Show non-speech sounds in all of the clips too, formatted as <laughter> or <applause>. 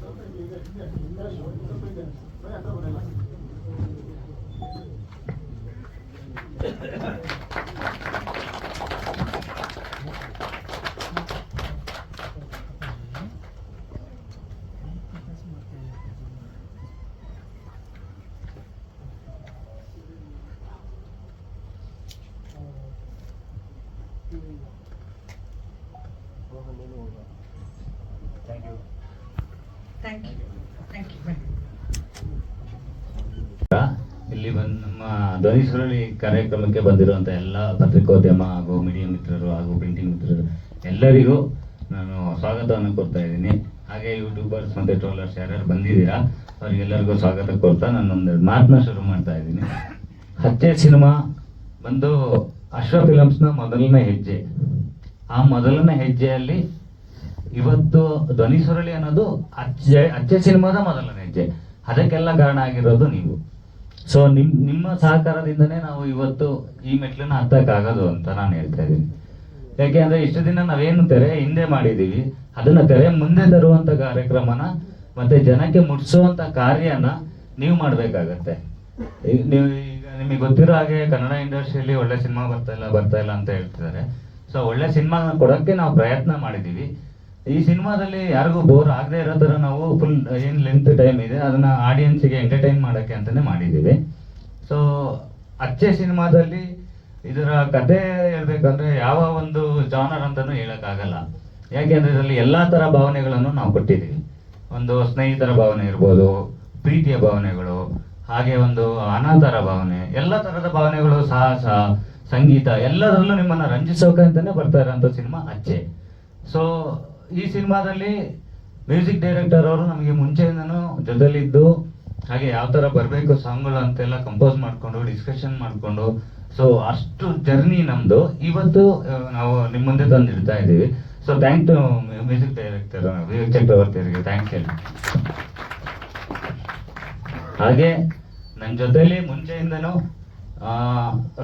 都背点，一，ಧ್ವನಿ ಕಾರ್ಯಕ್ರಮಕ್ಕೆ ಬಂದಿರುವಂಥ ಎಲ್ಲ ಪತ್ರಿಕೋದ್ಯಮ ಹಾಗೂ ಮೀಡಿಯಾ ಮಿತ್ರರು ಹಾಗೂ ಪ್ರಿಂಟಿಂಗ್ ಮಿತ್ರರು ಎಲ್ಲರಿಗೂ ನಾನು ಸ್ವಾಗತವನ್ನು ಕೊಡ್ತಾ ಇದ್ದೀನಿ. ಹಾಗೆ ಯೂಟ್ಯೂಬರ್ಸ್ ಮತ್ತೆ ಟ್ರೋಲರ್ಸ್ ಯಾರ್ಯಾರು ಬಂದಿದ್ದೀರಾ, ಅವರಿಗೆಲ್ಲರಿಗೂ ಸ್ವಾಗತ ಕೊಡ್ತಾ ನಾನು ಒಂದೆರಡು ಮಾತನ್ನ ಶುರು ಮಾಡ್ತಾ ಇದ್ದೀನಿ. ಹಚ್ಚೆ ಸಿನಿಮಾ ಬಂದು ಅಶ್ವ ಫಿಲಮ್ಸ್ನ ಮೊದಲನೇ ಹೆಜ್ಜೆ. ಆ ಮೊದಲನೇ ಹೆಜ್ಜೆಯಲ್ಲಿ ಇವತ್ತು ಧ್ವನಿ ಸುರಳಿ ಅನ್ನೋದು ಅಚ್ಚೆ ಅಚ್ಚೆ ಸಿನಿಮಾದ ಮೊದಲನೇ ಹೆಜ್ಜೆ. ಅದಕ್ಕೆಲ್ಲ ಕಾರಣ ಆಗಿರೋದು ನೀವು. ಸೊ ನಿಮ್, ನಿಮ್ಮ ಸಹಕಾರದಿಂದನೇ ನಾವು ಇವತ್ತು ಈ ಮೆಟ್ಲನ್ನ ಹತ್ತಕ್ಕಾಗೋದು ಅಂತ ನಾನು ಹೇಳ್ತಾ ಇದ್ದೀನಿ. ಯಾಕೆ ಅಂದ್ರೆ ಇಷ್ಟು ದಿನ ನಾವೇನು ತೆರೆ ಹಿಂದೆ ಮಾಡಿದೀವಿ ಅದನ್ನ ತೆರೆ ಮುಂದೆ ತರುವಂತ ಕಾರ್ಯಕ್ರಮನ ಮತ್ತೆ ಜನಕ್ಕೆ ಮುಟ್ಸುವಂತ ಕಾರ್ಯನ ನೀವು ಮಾಡ್ಬೇಕಾಗತ್ತೆ. ನೀವು ಈಗ ನಿಮಗೆ ಗೊತ್ತಿರೋ ಹಾಗೆ ಕನ್ನಡ ಇಂಡಸ್ಟ್ರಿಯಲ್ಲಿ ಒಳ್ಳೆ ಸಿನಿಮಾ ಬರ್ತಾ ಇಲ್ಲ ಬರ್ತಾ ಇಲ್ಲ ಅಂತ ಹೇಳ್ತಿದ್ದಾರೆ. ಸೊ ಒಳ್ಳೆ ಸಿನಿಮಾ ಕೊಡೋಕ್ಕೆ ನಾವು ಪ್ರಯತ್ನ ಮಾಡಿದೀವಿ ಈ ಸಿನಿಮಾದಲ್ಲಿ ಯಾರಿಗೂ ಬೋರ್ ಆಗದೆ ಇರೋ ಥರ ನಾವು ಫುಲ್ ಏನು ಲೆಂತ್ ಟೈಮ್ ಇದೆ, ಅದನ್ನ ಆಡಿಯನ್ಸ್ಗೆ ಎಂಟರ್ಟೈನ್ ಮಾಡೋಕ್ಕೆ ಅಂತಾನೆ ಮಾಡಿದ್ದೀವಿ. ಸೊ ಅಚ್ಚೆ ಸಿನಿಮಾದಲ್ಲಿ ಇದರ ಕತೆ ಹೇಳ್ಬೇಕಂದ್ರೆ ಯಾವ ಒಂದು ಜಾನರ್ ಅಂತಾನು ಹೇಳಕ್ಕಾಗಲ್ಲ. ಯಾಕೆಂದ್ರೆ ಇದರಲ್ಲಿ ಎಲ್ಲಾ ತರ ಭಾವನೆಗಳನ್ನು ನಾವು ಕೊಟ್ಟಿದ್ದೀವಿ. ಒಂದು ಸ್ನೇಹಿತರ ಭಾವನೆ ಇರ್ಬೋದು, ಪ್ರೀತಿಯ ಭಾವನೆಗಳು, ಹಾಗೆ ಒಂದು ಅನಾಥರ ಭಾವನೆ, ಎಲ್ಲ ತರದ ಭಾವನೆಗಳು ಸಾಹಸ, ಸಂಗೀತ, ಎಲ್ಲದರಲ್ಲೂ ನಿಮ್ಮನ್ನ ರಂಜಿಸೋಕೆ ಅಂತಾನೆ ಬರ್ತಾ ಇರೋಂಥ ಸಿನಿಮಾ ಅಚ್ಚೆ. ಸೊ ಈ ಸಿನಿಮಾದಲ್ಲಿ ಮ್ಯೂಸಿಕ್ ಡೈರೆಕ್ಟರ್ ಅವರು ನಮಗೆ ಮುಂಚೆಯಿಂದನೂ ಜೊತೆಲಿದ್ದು, ಹಾಗೆ ಯಾವ ಥರ ಬರಬೇಕು ಸಾಂಗ್ಗಳು ಅಂತೆಲ್ಲ ಕಂಪೋಸ್ ಮಾಡ್ಕೊಂಡು ಡಿಸ್ಕಷನ್ ಮಾಡ್ಕೊಂಡು ಸೊ ಅಷ್ಟು ಜರ್ನಿ ನಮ್ದು. ಇವತ್ತು ನಾವು ನಿಮ್ಮ ಮುಂದೆ ತಂದಿರ್ತಾ ಇಡ್ತಾ ಇದ್ದೀವಿ so thank to music director Vivek Chakravarthy ಅವರಿಗೆ ಥ್ಯಾಂಕ್ಸ್ ಹೇಳಿ ಹಾಗೆ ನನ್ನ ಜೊತೆಲಿ ಮುಂಚೆಯಿಂದನೂ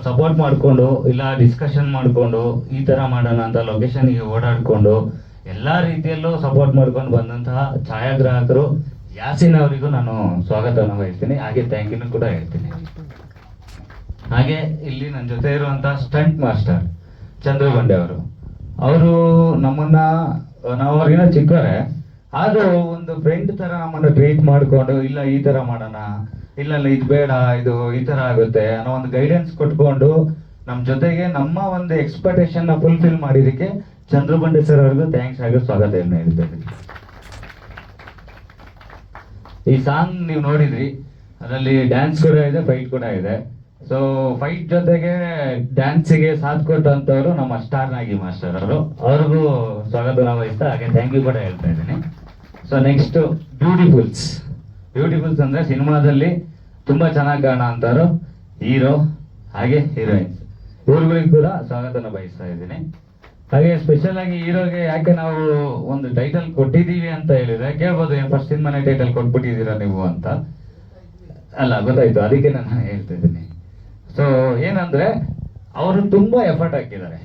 ಸಪೋರ್ಟ್ ಮಾಡಿಕೊಂಡು, ಇಲ್ಲ ಡಿಸ್ಕಷನ್ ಮಾಡಿಕೊಂಡು, ಈ ತರ ಮಾಡೋಣ ಅಂತ ಲೊಕೇಶನ್ಗೆ ಓಡಾಡಿಕೊಂಡು ಎಲ್ಲಾ ರೀತಿಯಲ್ಲೂ ಸಪೋರ್ಟ್ ಮಾಡ್ಕೊಂಡು ಬಂದಂತಹ ಛಾಯಾಗ್ರಾಹಕರು ಯಾಸಿನ್ ಅವರಿಗೂ ನಾನು ಸ್ವಾಗತವನ್ನು ಬಯಸ್ತೀನಿ. ಹಾಗೆ ಥ್ಯಾಂಕ್ ಯು ಕೂಡ ಹೇಳ್ತೀನಿ. ಹಾಗೆ ಇಲ್ಲಿ ನನ್ನ ಜೊತೆ ಇರುವಂತಹ ಸ್ಟಂಟ್ ಮಾಸ್ಟರ್ ಚಂದ್ರಬಂಡೆ ಅವರು. ಅವರು ನಮ್ಮನ್ನ ನಾವು ಅವ್ರಿಗಿನ ಚಿಕ್ಕವರೇ. ಆದ್ರೂ ಒಂದು ಫ್ರೆಂಡ್ ತರ ನಮ್ಮನ್ನ ಟ್ರೀಟ್ ಮಾಡ್ಕೊಂಡು, ಇಲ್ಲ ಈ ತರ ಮಾಡೋಣ ಇಲ್ಲ ಅಲ್ಲ ಇದು ಬೇಡ, ಇದು ಈ ತರ ಆಗುತ್ತೆ ಅನ್ನೋ ಒಂದು ಗೈಡೆನ್ಸ್ ಕೊಟ್ಕೊಂಡು ನಮ್ ಜೊತೆಗೆ ನಮ್ಮ ಒಂದು ಎಕ್ಸ್ಪೆಕ್ಟೇಷನ್ ಫುಲ್ಫಿಲ್ ಮಾಡಿದಕ್ಕೆ ಚಂದ್ರು ಬಂಡೆ ಸರ್ ಅವ್ರಿಗೂ ಥ್ಯಾಂಕ್ಸ್ ಆಗಿ ಸ್ವಾಗತವನ್ನು ಇದ್ದೀನಿ ಈ ಸಾಂಗ್ ನೀವು ನೋಡಿದ್ರಿ, ಅದರಲ್ಲಿ ಡ್ಯಾನ್ಸ್ ಕೂಡ ಇದೆ ಫೈಟ್ ಕೂಡ ಇದೆ. ಸೊ ಫೈಟ್ ಜೊತೆಗೆ ಡ್ಯಾನ್ಸಿಗೆ ಸಾಥ್ ಕೊಟ್ಟಂತವ್ರು ನಮ್ಮ ಸ್ಟಾರ್ ನಾಗಿ ಮಾಸ್ಟರ್ ಅವರು. ಅವ್ರಿಗೂ ಸ್ವಾಗತ ವಹಿಸ್ತಾ ಹಾಗೆ ಥ್ಯಾಂಕ್ ಯು ಕೂಡ ಹೇಳ್ತಾ ಇದ್ದೀನಿ. ಸೊ ನೆಕ್ಸ್ಟ್ ಬ್ಯೂಟಿಫುಲ್ಸ್ ಬ್ಯೂಟಿಫುಲ್ಸ್ ಅಂದ್ರೆ ಸಿನಿಮಾದಲ್ಲಿ ತುಂಬಾ ಚೆನ್ನಾಗಿ ಕಾಣ ಅಂತಾರೋ ಹೀರೋ ಹಾಗೆ ಹೀರೋಯಿನ್ಸ್ ಇವ್ರಿಗೂ ಕೂಡ ಸ್ವಾಗತನ ಬಯಸ್ತಾ ಇದ್ದೀನಿ. ಹಾಗೆ ಸ್ಪೆಷಲ್ ಆಗಿ ಹೀರೋಗೆ ಯಾಕೆ ನಾವು ಒಂದು ಟೈಟಲ್ ಕೊಟ್ಟಿದ್ದೀವಿ ಅಂತ ಹೇಳಿದ್ರೆ, ಕೇಳ್ಬೋದು ಫಸ್ಟ್ ಸಿನಿಮಾನೇ ಟೈಟಲ್ ಕೊಟ್ಬಿಟ್ಟಿದ್ದೀರಾ ನೀವು ಅಂತ. ಅಲ್ಲ, ಗೊತ್ತಾಯ್ತು, ಅದಕ್ಕೆ ನಾನು ಹೇಳ್ತಾ ಇದ್ದೀನಿ. ಸೊ ಏನಂದ್ರೆ, ಅವರು ತುಂಬಾ ಎಫರ್ಟ್ ಹಾಕಿದ್ದಾರೆ.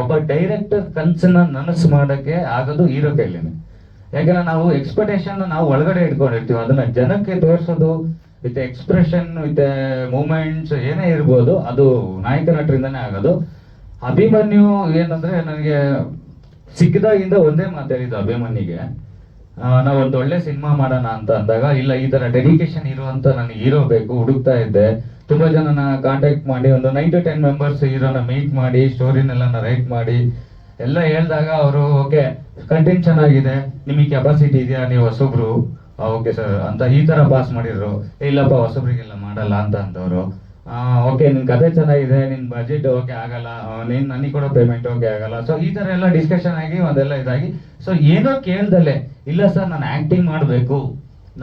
ಒಬ್ಬ ಡೈರೆಕ್ಟರ್ ಕನ್ಸನ್ನ ನನಸು ಮಾಡಕ್ಕೆ ಆಗೋದು ಹೀರೋ ಕೈಲೇನೆ. ಯಾಕಂದ್ರೆ ನಾವು ಎಕ್ಸ್ಪೆಕ್ಟೇಷನ್ ನಾವು ಒಳಗಡೆ ಇಟ್ಕೊಂಡಿರ್ತೀವಿ. ಅದನ್ನ ಜನಕ್ಕೆ ತೋರಿಸೋದು ವಿತ್ ಎಕ್ಸ್ಪ್ರೆಷನ್ ವಿತ್ ಮೂಮೆಂಟ್ಸ್ ಏನೇ ಇರ್ಬೋದು, ಅದು ನಾಯಕ ನಟರಿಂದನೇ ಆಗೋದು. ಅಭಿಮನ್ಯು ಏನಂದ್ರೆ ನನಗೆ ಸಿಕ್ಕಿದಾಗಿಂದ ಒಂದೇ ಮಾತಾಡಿದ್ದು ಅಭಿಮನ್ಯಿಗೆ. ನಾವು ಒಂದು ಒಳ್ಳೆ ಸಿನಿಮಾ ಮಾಡೋಣ ಅಂತ ಅಂದಾಗ, ಇಲ್ಲ, ಈ ತರ ಡೆಡಿಕೇಶನ್ ಇರುವಂತ ನನಗೆ ಹೀರೋ ಬೇಕು, ಹುಡುಕ್ತಾ ಇದ್ದೆ. ತುಂಬಾ ಜನನ ಕಾಂಟ್ಯಾಕ್ಟ್ ಮಾಡಿ, ಒಂದು ನೈನ್ ಟು ಟೆನ್ ಮೆಂಬರ್ಸ್ ಹೀರೋನ ಮೀಟ್ ಮಾಡಿ ಸ್ಟೋರಿನೆಲ್ಲ ರೈಟ್ ಮಾಡಿ, ಎಲ್ಲ ಹೇಳ್ದಾಗ ಅವರು, ಓಕೆ ಕಂಟೆಂಟ್ ಚೆನ್ನಾಗಿದೆ, ನಿಮಗೆ ಕೆಪಾಸಿಟಿ ಇದೆಯಾ, ನೀವು ಹೊಸೊಬ್ರು? ಓಕೆ ಸರ್ ಅಂತ ಈ ತರ ಪಾಸ್ ಮಾಡಿದ್ರು. ಇಲ್ಲಪ್ಪ, ಹೊಸೊಬ್ರಿಗೆಲ್ಲ ಮಾಡಲ್ಲ, ಅಂತ ಅಂತವ್ರು ಓಕೆ ನಿನ್ ಕತೆ ಚೆನ್ನಾಗಿದೆ, ನಿನ್ ಬಜೆಟ್ ಓಕೆ ಆಗಲ್ಲ ನೀನ್ ನನಗೆ ಕೊಡೋ ಪೇಮೆಂಟ್ ಓಕೆ ಆಗಲ್ಲ. ಸೊ ಈ ತರ ಎಲ್ಲ ಡಿಸ್ಕಷನ್ ಆಗಿ, ಒಂದೆಲ್ಲ ಇದಾಗಿ. ಸೊ ಏನೋ ಕೇಳ್ದಲೆ, ಇಲ್ಲ ಸರ್ ನಾನು ಆಕ್ಟಿಂಗ್ ಮಾಡಬೇಕು.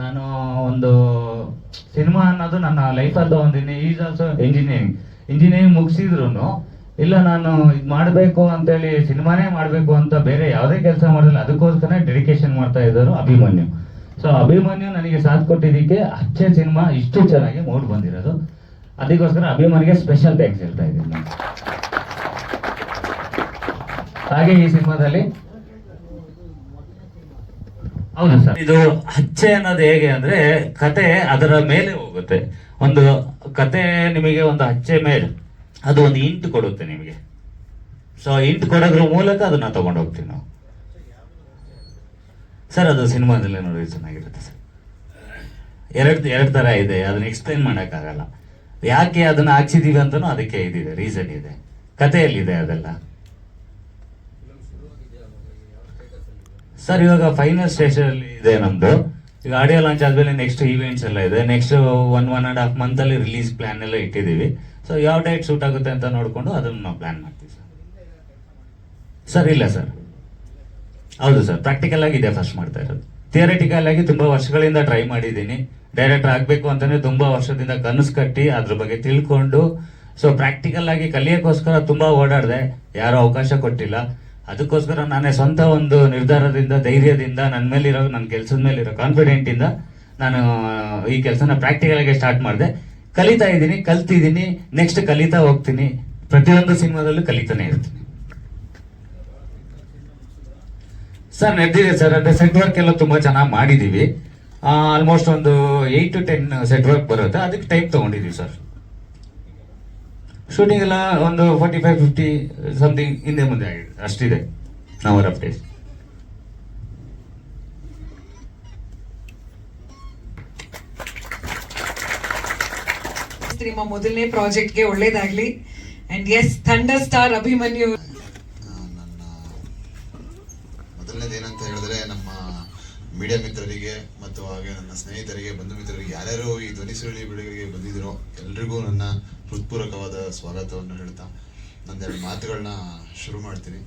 ನಾನು ಒಂದು ಸಿನಿಮಾ ಅನ್ನೋದು ನನ್ನ ಲೈಫಲ್ಲಿ ತಗೊಂಡಿನಿ ಈಸ್ ಆಲ್ಸೋ ಇಂಜಿನಿಯರಿಂಗ್ ಇಂಜಿನಿಯರಿಂಗ್ ಮುಗಿಸಿದ್ರು ಇಲ್ಲ ನಾನು ಇದು ಮಾಡಬೇಕು ಅಂತೇಳಿ ಸಿನಿಮಾನೇ ಮಾಡಬೇಕು ಅಂತ ಬೇರೆ ಯಾವುದೇ ಕೆಲಸ ಮಾಡಿಲ್ಲ ಅದಕ್ಕೋಸ್ಕರ ಡೆಡಿಕೇಶನ್ ಮಾಡ್ತಾ ಇದ್ದರು ಅಭಿಮನ್ಯು. ಸೊ ಅಭಿಮನ್ಯು ನನಗೆ ಸಾಥ್ ಕೊಟ್ಟಿದ್ದಕ್ಕೆ ಅಚ್ಚೆ ಸಿನಿಮಾ ಇಷ್ಟು ಚೆನ್ನಾಗಿ ಮೂಡ್ ಬಂದಿರೋದು. ಅದಕ್ಕೋಸ್ಕರ ಅಭಿಮಾನಿಗೆ ಸ್ಪೆಷಲ್ ಥ್ಯಾಂಕ್ಸ್ ಹೇಳ್ತಾ ಇದ್ದೀನಿ ಹಾಗೆ ಈ ಸಿನಿಮಾದಲ್ಲಿ ಹೌದು ಸರ್. ಇದು ಹಚ್ಚೆ ಅನ್ನೋದು ಹೇಗೆ ಅಂದ್ರೆ ಕತೆ ಅದರ ಮೇಲೆ ಹೋಗುತ್ತೆ. ಒಂದು ಕತೆ ನಿಮಗೆ ಒಂದು ಹಚ್ಚೆ ಮೇಲೆ, ಅದು ಒಂದು ಇಂಟು ಕೊಡುತ್ತೆ ನಿಮಗೆ. ಸೊ ಇಂಟು ಕೊಡೋದ್ರ ಮೂಲಕ ಅದನ್ನ ತಗೊಂಡು ಹೋಗ್ತೀವಿ ನಾವು. ಸರ್, ಅದು ಸಿನಿಮಾದಲ್ಲಿ ನೋಡಿ ಚೆನ್ನಾಗಿರುತ್ತೆ ಸರ್. ಎರಡು ಎರಡು ತರ ಇದೆ, ಅದನ್ನ ಎಕ್ಸ್ಪ್ಲೈನ್ ಮಾಡೋಕ್ಕಾಗಲ್ಲ. ಯಾಕೆ ಅದನ್ನ ಹಾಕ್ಸಿದೀವಿ ಅಂತನೂ ಅದಕ್ಕೆ ಇದಿದೆ ರೀಸನ್ ಇದೆ. ಕಥೆಯಲ್ಲಿದೆ ಅದೆಲ್ಲ. ಸರ್, ಇವಾಗ ಫೈನಲ್ ಸ್ಟೇಷನ್ ಇದೆ ನಮ್ದು. ಈಗ ಆಡಿಯೋ ಲಾಂಚ್ ಆದ್ಮೇಲೆ ನೆಕ್ಸ್ಟ್ ಈವೆಂಟ್ಸ್ ಎಲ್ಲ ಇದೆ. Next one one and half month ಅಲ್ಲಿ ರಿಲೀಸ್ ಪ್ಲಾನ್ ಎಲ್ಲ ಇಟ್ಟಿದ್ದೀವಿ. ಸೊ ಯಾವ ಡೇಟ್ ಶೂಟ್ ಆಗುತ್ತೆ ಅಂತ ನೋಡ್ಕೊಂಡು ಅದನ್ನ ನಾವು ಪ್ಲಾನ್ ಮಾಡ್ತೀವಿ ಸರ್ ಸರ್, ಇಲ್ಲ ಸರ್ ಹೌದು ಸರ್ ಪ್ರಾಕ್ಟಿಕಲ್ ಆಗಿ ಇದೆ ಫಸ್ಟ್ ಮಾಡ್ತಾ ಇರೋದು. ಥಿಯರಿಟಿಕಲ್ ಆಗಿ ತುಂಬಾ ವರ್ಷಗಳಿಂದ ಟ್ರೈ ಮಾಡಿದ್ದೀನಿ. ಡೈರೆಕ್ಟರ್ ಆಗ್ಬೇಕು ಅಂತಾನೆ ತುಂಬಾ ವರ್ಷದಿಂದ ಕನಸು ಕಟ್ಟಿ ಅದ್ರ ಬಗ್ಗೆ ತಿಳ್ಕೊಂಡು. ಸೊ ಪ್ರಾಕ್ಟಿಕಲ್ ಆಗಿ ಕಲಿಯಕ್ಕೋಸ್ಕರ ತುಂಬಾ ಓಡಾಡಿದೆ. ಯಾರು ಅವಕಾಶ ಕೊಟ್ಟಿಲ್ಲ. ಅದಕ್ಕೋಸ್ಕರ ನಾನೇ ಸ್ವಂತ ಒಂದು ನಿರ್ಧಾರದಿಂದ, ಧೈರ್ಯದಿಂದ ನನ್ನ ಮೇಲಿರೋ ನನ್ನ ಕೆಲಸದ ಮೇಲಿರೋ ಕಾನ್ಫಿಡೆಂಟ್ ಇಂದ ನಾನು ಈ ಕೆಲಸನ ಪ್ರಾಕ್ಟಿಕಲ್ ಆಗಿ ಸ್ಟಾರ್ಟ್ ಮಾಡಿದೆ. ಕಲಿತಾ ಇದ್ದೀನಿ, ಕಲ್ತಿದ್ದೀನಿ. ನೆಕ್ಸ್ಟ್ ಕಲಿತಾ ಹೋಗ್ತೀನಿ. ಪ್ರತಿಯೊಂದು ಸಿನಿಮಾದಲ್ಲೂ ಕಲಿತಾನೆ ಇರ್ತೀನಿ. ಸರ್ ನಡೆದಿದೆ ಸರ್, ಅಂದ್ರೆ ಸೆಟ್ ವರ್ಕ್ ಎಲ್ಲ ತುಂಬಾ ಚೆನ್ನಾಗಿ ಮಾಡಿದೀವಿ. ಆಲ್ಮೋಸ್ಟ್ ಒಂದು eight to ten set work ಬರುತ್ತೆ. ಅದಕ್ಕೆ ಟೈಮ್ ತಗೊಂಡಿದೀವಿ ಸರ್ ಶೂಟಿಂಗ್ ಎಲ್ಲ ಒಂದು ಫಾರ್ಟಿ ಫೈವ್ ಫಿಫ್ಟಿ ಸಮಥಿಂಗ್ ಹಿಂದೆ ಮುಂದೆ ಆಗಿದೆ. ಅಷ್ಟಿದೆ ಅವರ್ ಆಫ್ ಡೇಸ್ ನಿಮ್ಮ ಮೊದಲನೇ ಪ್ರಾಜೆಕ್ಟ್ಗೆ ಒಳ್ಳೇದಾಗ್ಲಿ. And yes thunder star Abhimanyu ಮೊದಲನೇದೇನಂತ ನನ್ನ ಮೊದಲನೇದು ಏನಂತ ಹೇಳಿದ್ರೆ ನಮ್ಮ ಮೀಡಿಯಾ ಮಿತ್ರರಿಗೆ ಮತ್ತು ಹಾಗೆ ನನ್ನ ಸ್ನೇಹಿತರಿಗೆ, ಬಂಧು ಮಿತ್ರರಿಗೆ, ಯಾರ್ಯಾರು ಈ ಧ್ವನಿ ಸುರುಳಿ ಬೆಳಗ್ಗೆ ಬಂದಿದ್ದೀರೋ ಎಲ್ರಿಗೂ ನನ್ನ ಹೃತ್ಪೂರ್ವಕವಾದ ಸ್ವಾಗತವನ್ನು ಹೇಳ್ತಾ ನಂದೆರಡು ಮಾತುಗಳನ್ನ ಶುರು ಮಾಡ್ತೀನಿ.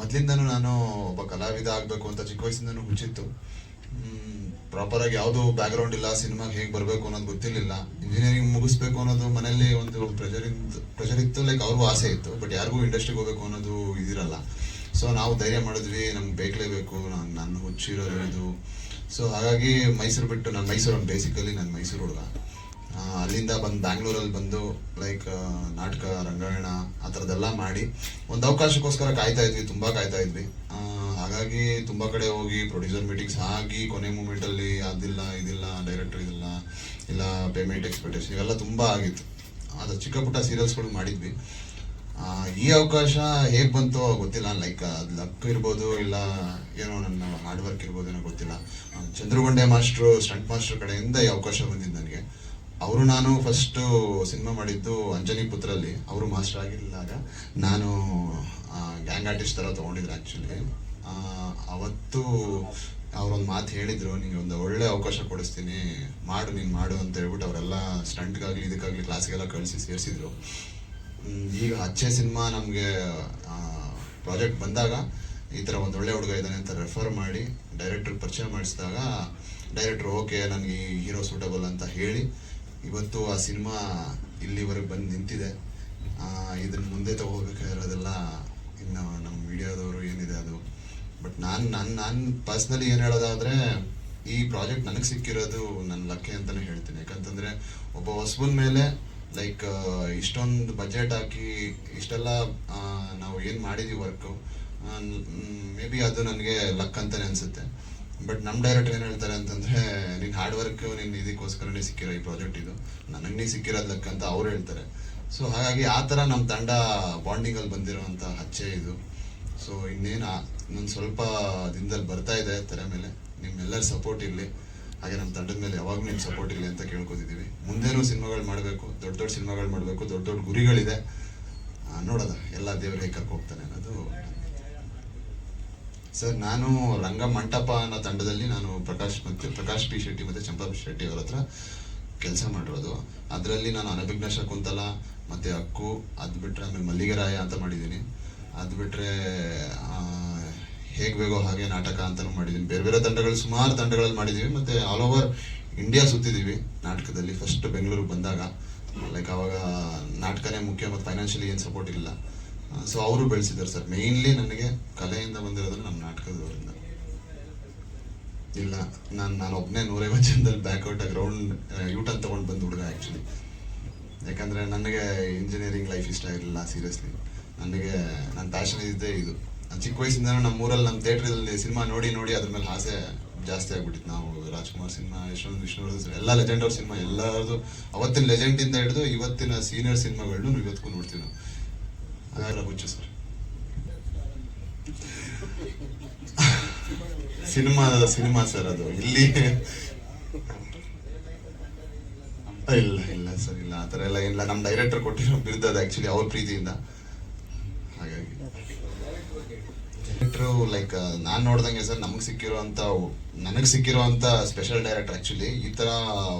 ಮೊದಲಿಂದನೂ ನಾನು ಒಬ್ಬ ಕಲಾವಿದ ಆಗಬೇಕು ಅಂತ ಚಿಕ್ಕ ವಯಸ್ಸಿಂದನೂ ಹುಚ್ಚಿತ್ತು. ಪ್ರಾಪರ್ ಆಗಿ ಯಾವುದು ಬ್ಯಾಕ್ಗ್ರೌಂಡ್ ಇಲ್ಲ, ಸಿನಿಮಾಗೆ ಹೇಗೆ ಬರಬೇಕು ಅನ್ನೋದು ಗೊತ್ತಿರಲಿಲ್ಲ. ಇಂಜಿನಿಯರಿಂಗ್ ಮುಗಿಸ್ಬೇಕು ಅನ್ನೋದು ಮನೆಯಲ್ಲಿ ಒಂದು ಪ್ರೆಷರ್ ಪ್ರೆಷರ್ ಇತ್ತು ಲೈಕ್ ಅವ್ರಿಗೂ ಆಸೆ ಇತ್ತು ಬಟ್ ಯಾರಿಗೂ ಇಂಡಸ್ಟ್ರಿಗೆ ಹೋಗಬೇಕು ಅನ್ನೋದು ಇದಿರಲ್ಲ. ಸೊ ನಾವು ಧೈರ್ಯ ಮಾಡಿದ್ವಿ, ನಮ್ಗೆ ಬೇಕಲೇಬೇಕು ನಾನು ನನ್ನ ಹುಚ್ಚಿರೋದು ಇದು. ಸೊ ಹಾಗಾಗಿ ಮೈಸೂರು ಬಿಟ್ಟು ನಾನು ಮೈಸೂರು ಬೇಸಿಕಲಿ ನಾನು ಮೈಸೂರು ಹುಡುಗ. ಅಲ್ಲಿಂದ ಬಂದು ಬ್ಯಾಂಗ್ಳೂರಲ್ಲಿ ಬಂದು ಲೈಕ್ ನಾಟಕ, ರಂಗಾಯಣ, ಆ ಥರದ್ದೆಲ್ಲ ಮಾಡಿ ಒಂದು ಅವಕಾಶಕ್ಕೋಸ್ಕರ ಕಾಯ್ತಾ ಇದ್ವಿ, ತುಂಬ ಕಾಯ್ತಾ ಇದ್ವಿ. ಹಾಗಾಗಿ ತುಂಬ ಕಡೆ ಹೋಗಿ ಪ್ರೊಡ್ಯೂಸರ್ ಮೀಟಿಂಗ್ಸ್ ಆಗಿ ಕೊನೆ ಮೂಮೆಂಟಲ್ಲಿ ಅದಿಲ್ಲ, ಇದಿಲ್ಲ ಡೈರೆಕ್ಟರ್ ಇದಿಲ್ಲ, ಇಲ್ಲ ಪೇಮೆಂಟ್ ಎಕ್ಸ್ಪೆಕ್ಟೇಷನ್ ಇವೆಲ್ಲ ತುಂಬ ಆಗಿತ್ತು. ಅದು ಚಿಕ್ಕ ಪುಟ್ಟ ಸೀರಿಯಲ್ಸ್ಗಳು ಮಾಡಿದ್ವಿ. ಈ ಅವಕಾಶ ಹೇಗೆ ಬಂತೋ ಗೊತ್ತಿಲ್ಲ. ಲೈಕ್ ಅದು ಲಕ್ ಇರ್ಬೋದು ಇಲ್ಲ ಏನೋ ನನ್ನ ಹಾರ್ಡ್ ವರ್ಕ್ ಇರ್ಬೋದು ಏನೋ ಗೊತ್ತಿಲ್ಲ. ಚಂದ್ರಗುಂಡೆ ಮಾಸ್ಟ್ರು ಸ್ಟಂಟ್ ಮಾಸ್ಟರ್ ಕಡೆಯಿಂದ ಈ ಅವಕಾಶ ಬಂದಿದ್ದು ನನಗೆ. ಅವರು ನಾನು ಫಸ್ಟು ಸಿನಿಮಾ ಮಾಡಿದ್ದು ಅಂಜನಿ ಪುತ್ರಲ್ಲಿ ಅವರು ಮಾಸ್ಟರ್ ಆಗಿರಲಿಲ್ಲ ನಾನು ಗ್ಯಾಂಗ್ ಆರ್ಟಿಸ್ಟ್ ಥರ ತೊಗೊಂಡಿದ್ರು ಆ್ಯಕ್ಚುಲಿ ಅವತ್ತು ಅವರೊಂದು ಮಾತು ಹೇಳಿದರು ನಿಮಗೆ ಒಂದು ಒಳ್ಳೆ ಅವಕಾಶ ಕೊಡಿಸ್ತೀನಿ. ಮಾಡು, ನೀನು ಮಾಡು ಅಂತ ಹೇಳ್ಬಿಟ್ಟು ಅವರೆಲ್ಲ ಸ್ಟಂಟ್ಗಾಗಲಿ ಇದಕ್ಕಾಗಲಿ ಕ್ಲಾಸಿಗೆಲ್ಲ ಕಳಿಸಿ ಸೇರಿಸಿದ್ರು. ಈಗ ಅಚ್ಚೆ ಸಿನಿಮಾ ನಮಗೆ ಪ್ರಾಜೆಕ್ಟ್ ಬಂದಾಗ ಈ ಥರ ಒಂದು ಒಳ್ಳೆ ಹುಡುಗ ಇದ್ದಾನೆ ಅಂತ ರೆಫರ್ ಮಾಡಿ ಡೈರೆಕ್ಟ್ರಿಗೆ ಪರಿಚಯ ಮಾಡಿಸಿದಾಗ ಡೈರೆಕ್ಟ್ರ್ ಓಕೆ, ನನಗೆ ಈ ಹೀರೋ ಸೂಟಬಲ್ ಅಂತ ಹೇಳಿ ಇವತ್ತು ಆ ಸಿನಿಮಾ ಇಲ್ಲಿವರೆಗೆ ಬಂದು ನಿಂತಿದೆ. ಇದನ್ನು ಮುಂದೆ ತಗೋಬೇಕಾಗಿರೋದೆಲ್ಲ ಇನ್ನು ನಮ್ಮ ಮೀಡಿಯಾದವರು ಏನಿದೆ ಅದು. ಬಟ್ ನಾನು ನಾನು ನಾನು ಪರ್ಸ್ನಲಿ ಏನು ಹೇಳೋದಾದರೆ ಈ ಪ್ರಾಜೆಕ್ಟ್ ನನಗೆ ಸಿಕ್ಕಿರೋದು ನನ್ನ ಲಕ್ಕೆ ಅಂತಲೇ ಹೇಳ್ತೀನಿ. ಯಾಕಂತಂದರೆ ಒಬ್ಬ ಹೊಸಬನ ಮೇಲೆ ಲೈಕ್ ಇಷ್ಟೊಂದು ಬಜೆಟ್ ಹಾಕಿ ಇಷ್ಟೆಲ್ಲ ನಾವು ಏನು ಮಾಡಿದ್ದೀವಿ ವರ್ಕು ಮೇ ಬಿ ಅದು ನನಗೆ ಲಕ್ ಅಂತಲೇ ಅನಿಸುತ್ತೆ. ಬಟ್ ನಮ್ಮ ಡೈರೆಕ್ಟರ್ ಏನು ಹೇಳ್ತಾರೆ ಅಂತಂದರೆ ನಿನ್ನ ಹಾರ್ಡ್ ವರ್ಕ್ ನಿನ್ನ ಇದಕ್ಕೋಸ್ಕರನೇ ಸಿಕ್ಕಿರೋ ಈ ಪ್ರಾಜೆಕ್ಟ್ ಇದು. ನನಗೆ ನೀ ಸಿಕ್ಕಿರೋದು ಲಕ್ ಅಂತ ಅವ್ರು ಹೇಳ್ತಾರೆ. ಸೊ ಹಾಗಾಗಿ ಆ ಥರ ನಮ್ಮ ತಂಡ ಬಾಂಡಿಂಗಲ್ಲಿ ಬಂದಿರೋವಂಥ ಹಚ್ಚೆ ಇದು. ಸೊ ಇನ್ನೇನು ನನ್ನ ಸ್ವಲ್ಪ ದಿನದಲ್ಲಿ ಬರ್ತಾ ಇದೆ ತೆರೆ ಮೇಲೆ. ನಿಮ್ಮೆಲ್ಲರ ಸಪೋರ್ಟ್ ಇರಲಿ. ಹಾಗೆ ನಮ್ಮ ತಂಡದ ಮೇಲೆ ಯಾವಾಗಲೂ ನಿಮ್ಮ ಸಪೋರ್ಟ್ ಇರಲಿ ಅಂತ ಕೇಳ್ಕೊತಿದ್ದೀವಿ ಮುಂದೇನೂ ಸಿನಿಮಾಗಳು ಮಾಡಬೇಕು, ದೊಡ್ಡ ದೊಡ್ಡ ಸಿನಿಮಾಗಳು ಮಾಡಬೇಕು, ದೊಡ್ಡ ದೊಡ್ಡ ಗುರಿಗಳಿದೆ. ನೋಡೋದ ಎಲ್ಲ ದೇವ್ರ ಹೋಗ್ತಾನೆ ಅನ್ನೋದು ಸರ್, ನಾನು ರಂಗ ಮಂಟಪ ಅನ್ನೋ ತಂಡದಲ್ಲಿ ನಾನು ಪ್ರಕಾಶ್ ಮತ್ತು ಪ್ರಕಾಶ್ ಪಿ ಶೆಟ್ಟಿ ಮತ್ತು ಚಂಪಾ ಪಿ ಶೆಟ್ಟಿ ಅವರ ಹತ್ರ ಕೆಲಸ ಮಾಡಿರೋದು. ಅದರಲ್ಲಿ ನಾನು ಅನಭಿಜ್ಞ ಶಕುಂತಲ ಮತ್ತು ಅಕ್ಕು, ಅದು ಬಿಟ್ಟರೆ ಆಮೇಲೆ ಮಲ್ಲಿಗೆರಾಯ ಅಂತ ಮಾಡಿದ್ದೀನಿ. ಅದು ಬಿಟ್ಟರೆ ಹೇಗೆ ಬೇಕೋ ಹಾಗೆ ನಾಟಕ ಅಂತಲೂ ಮಾಡಿದ್ದೀನಿ ಬೇರೆ ಬೇರೆ ತಂಡಗಳು ಸುಮಾರು ತಂಡಗಳಲ್ಲಿ ಮಾಡಿದ್ದೀವಿ ಮತ್ತು ಆಲ್ ಓವರ್ ಇಂಡಿಯಾ ಸುತ್ತಿದ್ದೀವಿ ನಾಟಕದಲ್ಲಿ. ಫಸ್ಟ್ ಬೆಂಗಳೂರಿಗೆ ಬಂದಾಗ ಲೈಕ್ ಅವಾಗ ನಾಟಕನೇ ಮುಖ್ಯ ಮತ್ತು ಫೈನಾನ್ಷಿಯಲಿ ಏನು ಸಪೋರ್ಟ್ ಇಲ್ಲ. ಸೊ ಅವರು ಬೆಳೆಸಿದ್ದಾರೆ ಸರ್ ಮೇಯ್ನ್ಲಿ ನನಗೆ ಕಲೆಯಿಂದ ಬಂದಿರೋದನ್ನು ನಮ್ಮ ನಾಟಕದವರಿಂದ. ಇಲ್ಲ, ನಾನು ನಾನು ಒಬ್ಬನೇ ನೂರೈವತ್ತು ಜನದಲ್ಲಿ ಬ್ಯಾಕ್ಔಟ್ ಗ್ರೌಂಡ್ ಯೂಟನ್ ತೊಗೊಂಡು ಬಂದು ಹುಡುಗ ಆ್ಯಕ್ಚುಲಿ ಯಾಕಂದರೆ ನನಗೆ ಇಂಜಿನಿಯರಿಂಗ್ ಲೈಫ್ ಇಷ್ಟ ಇರಲಿಲ್ಲ ಸೀರಿಯಸ್ಲಿ ನನಗೆ ನನ್ನ ಪ್ಯಾಷನ್ ಇದ್ದೇ ಇದು. ಚಿಕ್ಕ ವಯಸ್ಸಿಂದ ನಮ್ಮೂರಲ್ಲಿ ನಮ್ಮ ಥಿಯೇಟ್ರಲ್ಲಿ ಸಿನಿಮಾ ನೋಡಿ ನೋಡಿ ಅದ್ರ ಮೇಲೆ ಆಸೆ ಜಾಸ್ತಿ ಆಗ್ಬಿಟ್ಟಿತ್ತು. ನಾವು ರಾಜ್ಕುಮಾರ್ ಸಿನಿಮಾ, ಯಶವಂತ್ ವಿಷ್ಣುವರ್ಧನ್ ಎಲ್ಲ ಲೆಜೆಂಡ್ ಅವ್ರ ಸಿನಿಮಾ, ಎಲ್ಲರದು ಅವತ್ತಿನ ಲೆಜೆಂಡಿಂದ ಹಿಡಿದು ಇವತ್ತಿನ ಸೀನಿಯರ್ ಸಿನಿಮಾಗಳನ್ನು ಇವತ್ತಿಗೂ ನೋಡ್ತೀವಿ ನಾವು. ಹುಚ್ಚು ಸರ್. ಸಿನಿಮಾ ಸಿನಿಮಾ ಸರ್ ಅದು. ಇಲ್ಲಿ ಇಲ್ಲ ಇಲ್ಲ ಸರ್, ಇಲ್ಲ. ಆ ಥರ ಎಲ್ಲ ಇಲ್ಲ ನಮ್ಮ ಡೈರೆಕ್ಟರ್ ಕೊಟ್ಟಿರೋ ಬಿರುದು ಅದು ಆ್ಯಕ್ಚುಲಿ ಅವ್ರ ಪ್ರೀತಿಯಿಂದ. ಹಾಗಾಗಿ ಲೈಕ್ ನಾನು ನೋಡ್ದಂಗೆ ಸರ್ ನಮಗೆ ಸಿಕ್ಕಿರೋಂಥ ನನಗೆ ಸಿಕ್ಕಿರೋಂಥ ಸ್ಪೆಷಲ್ ಡೈರೆಕ್ಟರ್ ಆ್ಯಕ್ಚುಲಿ ಈ ಥರ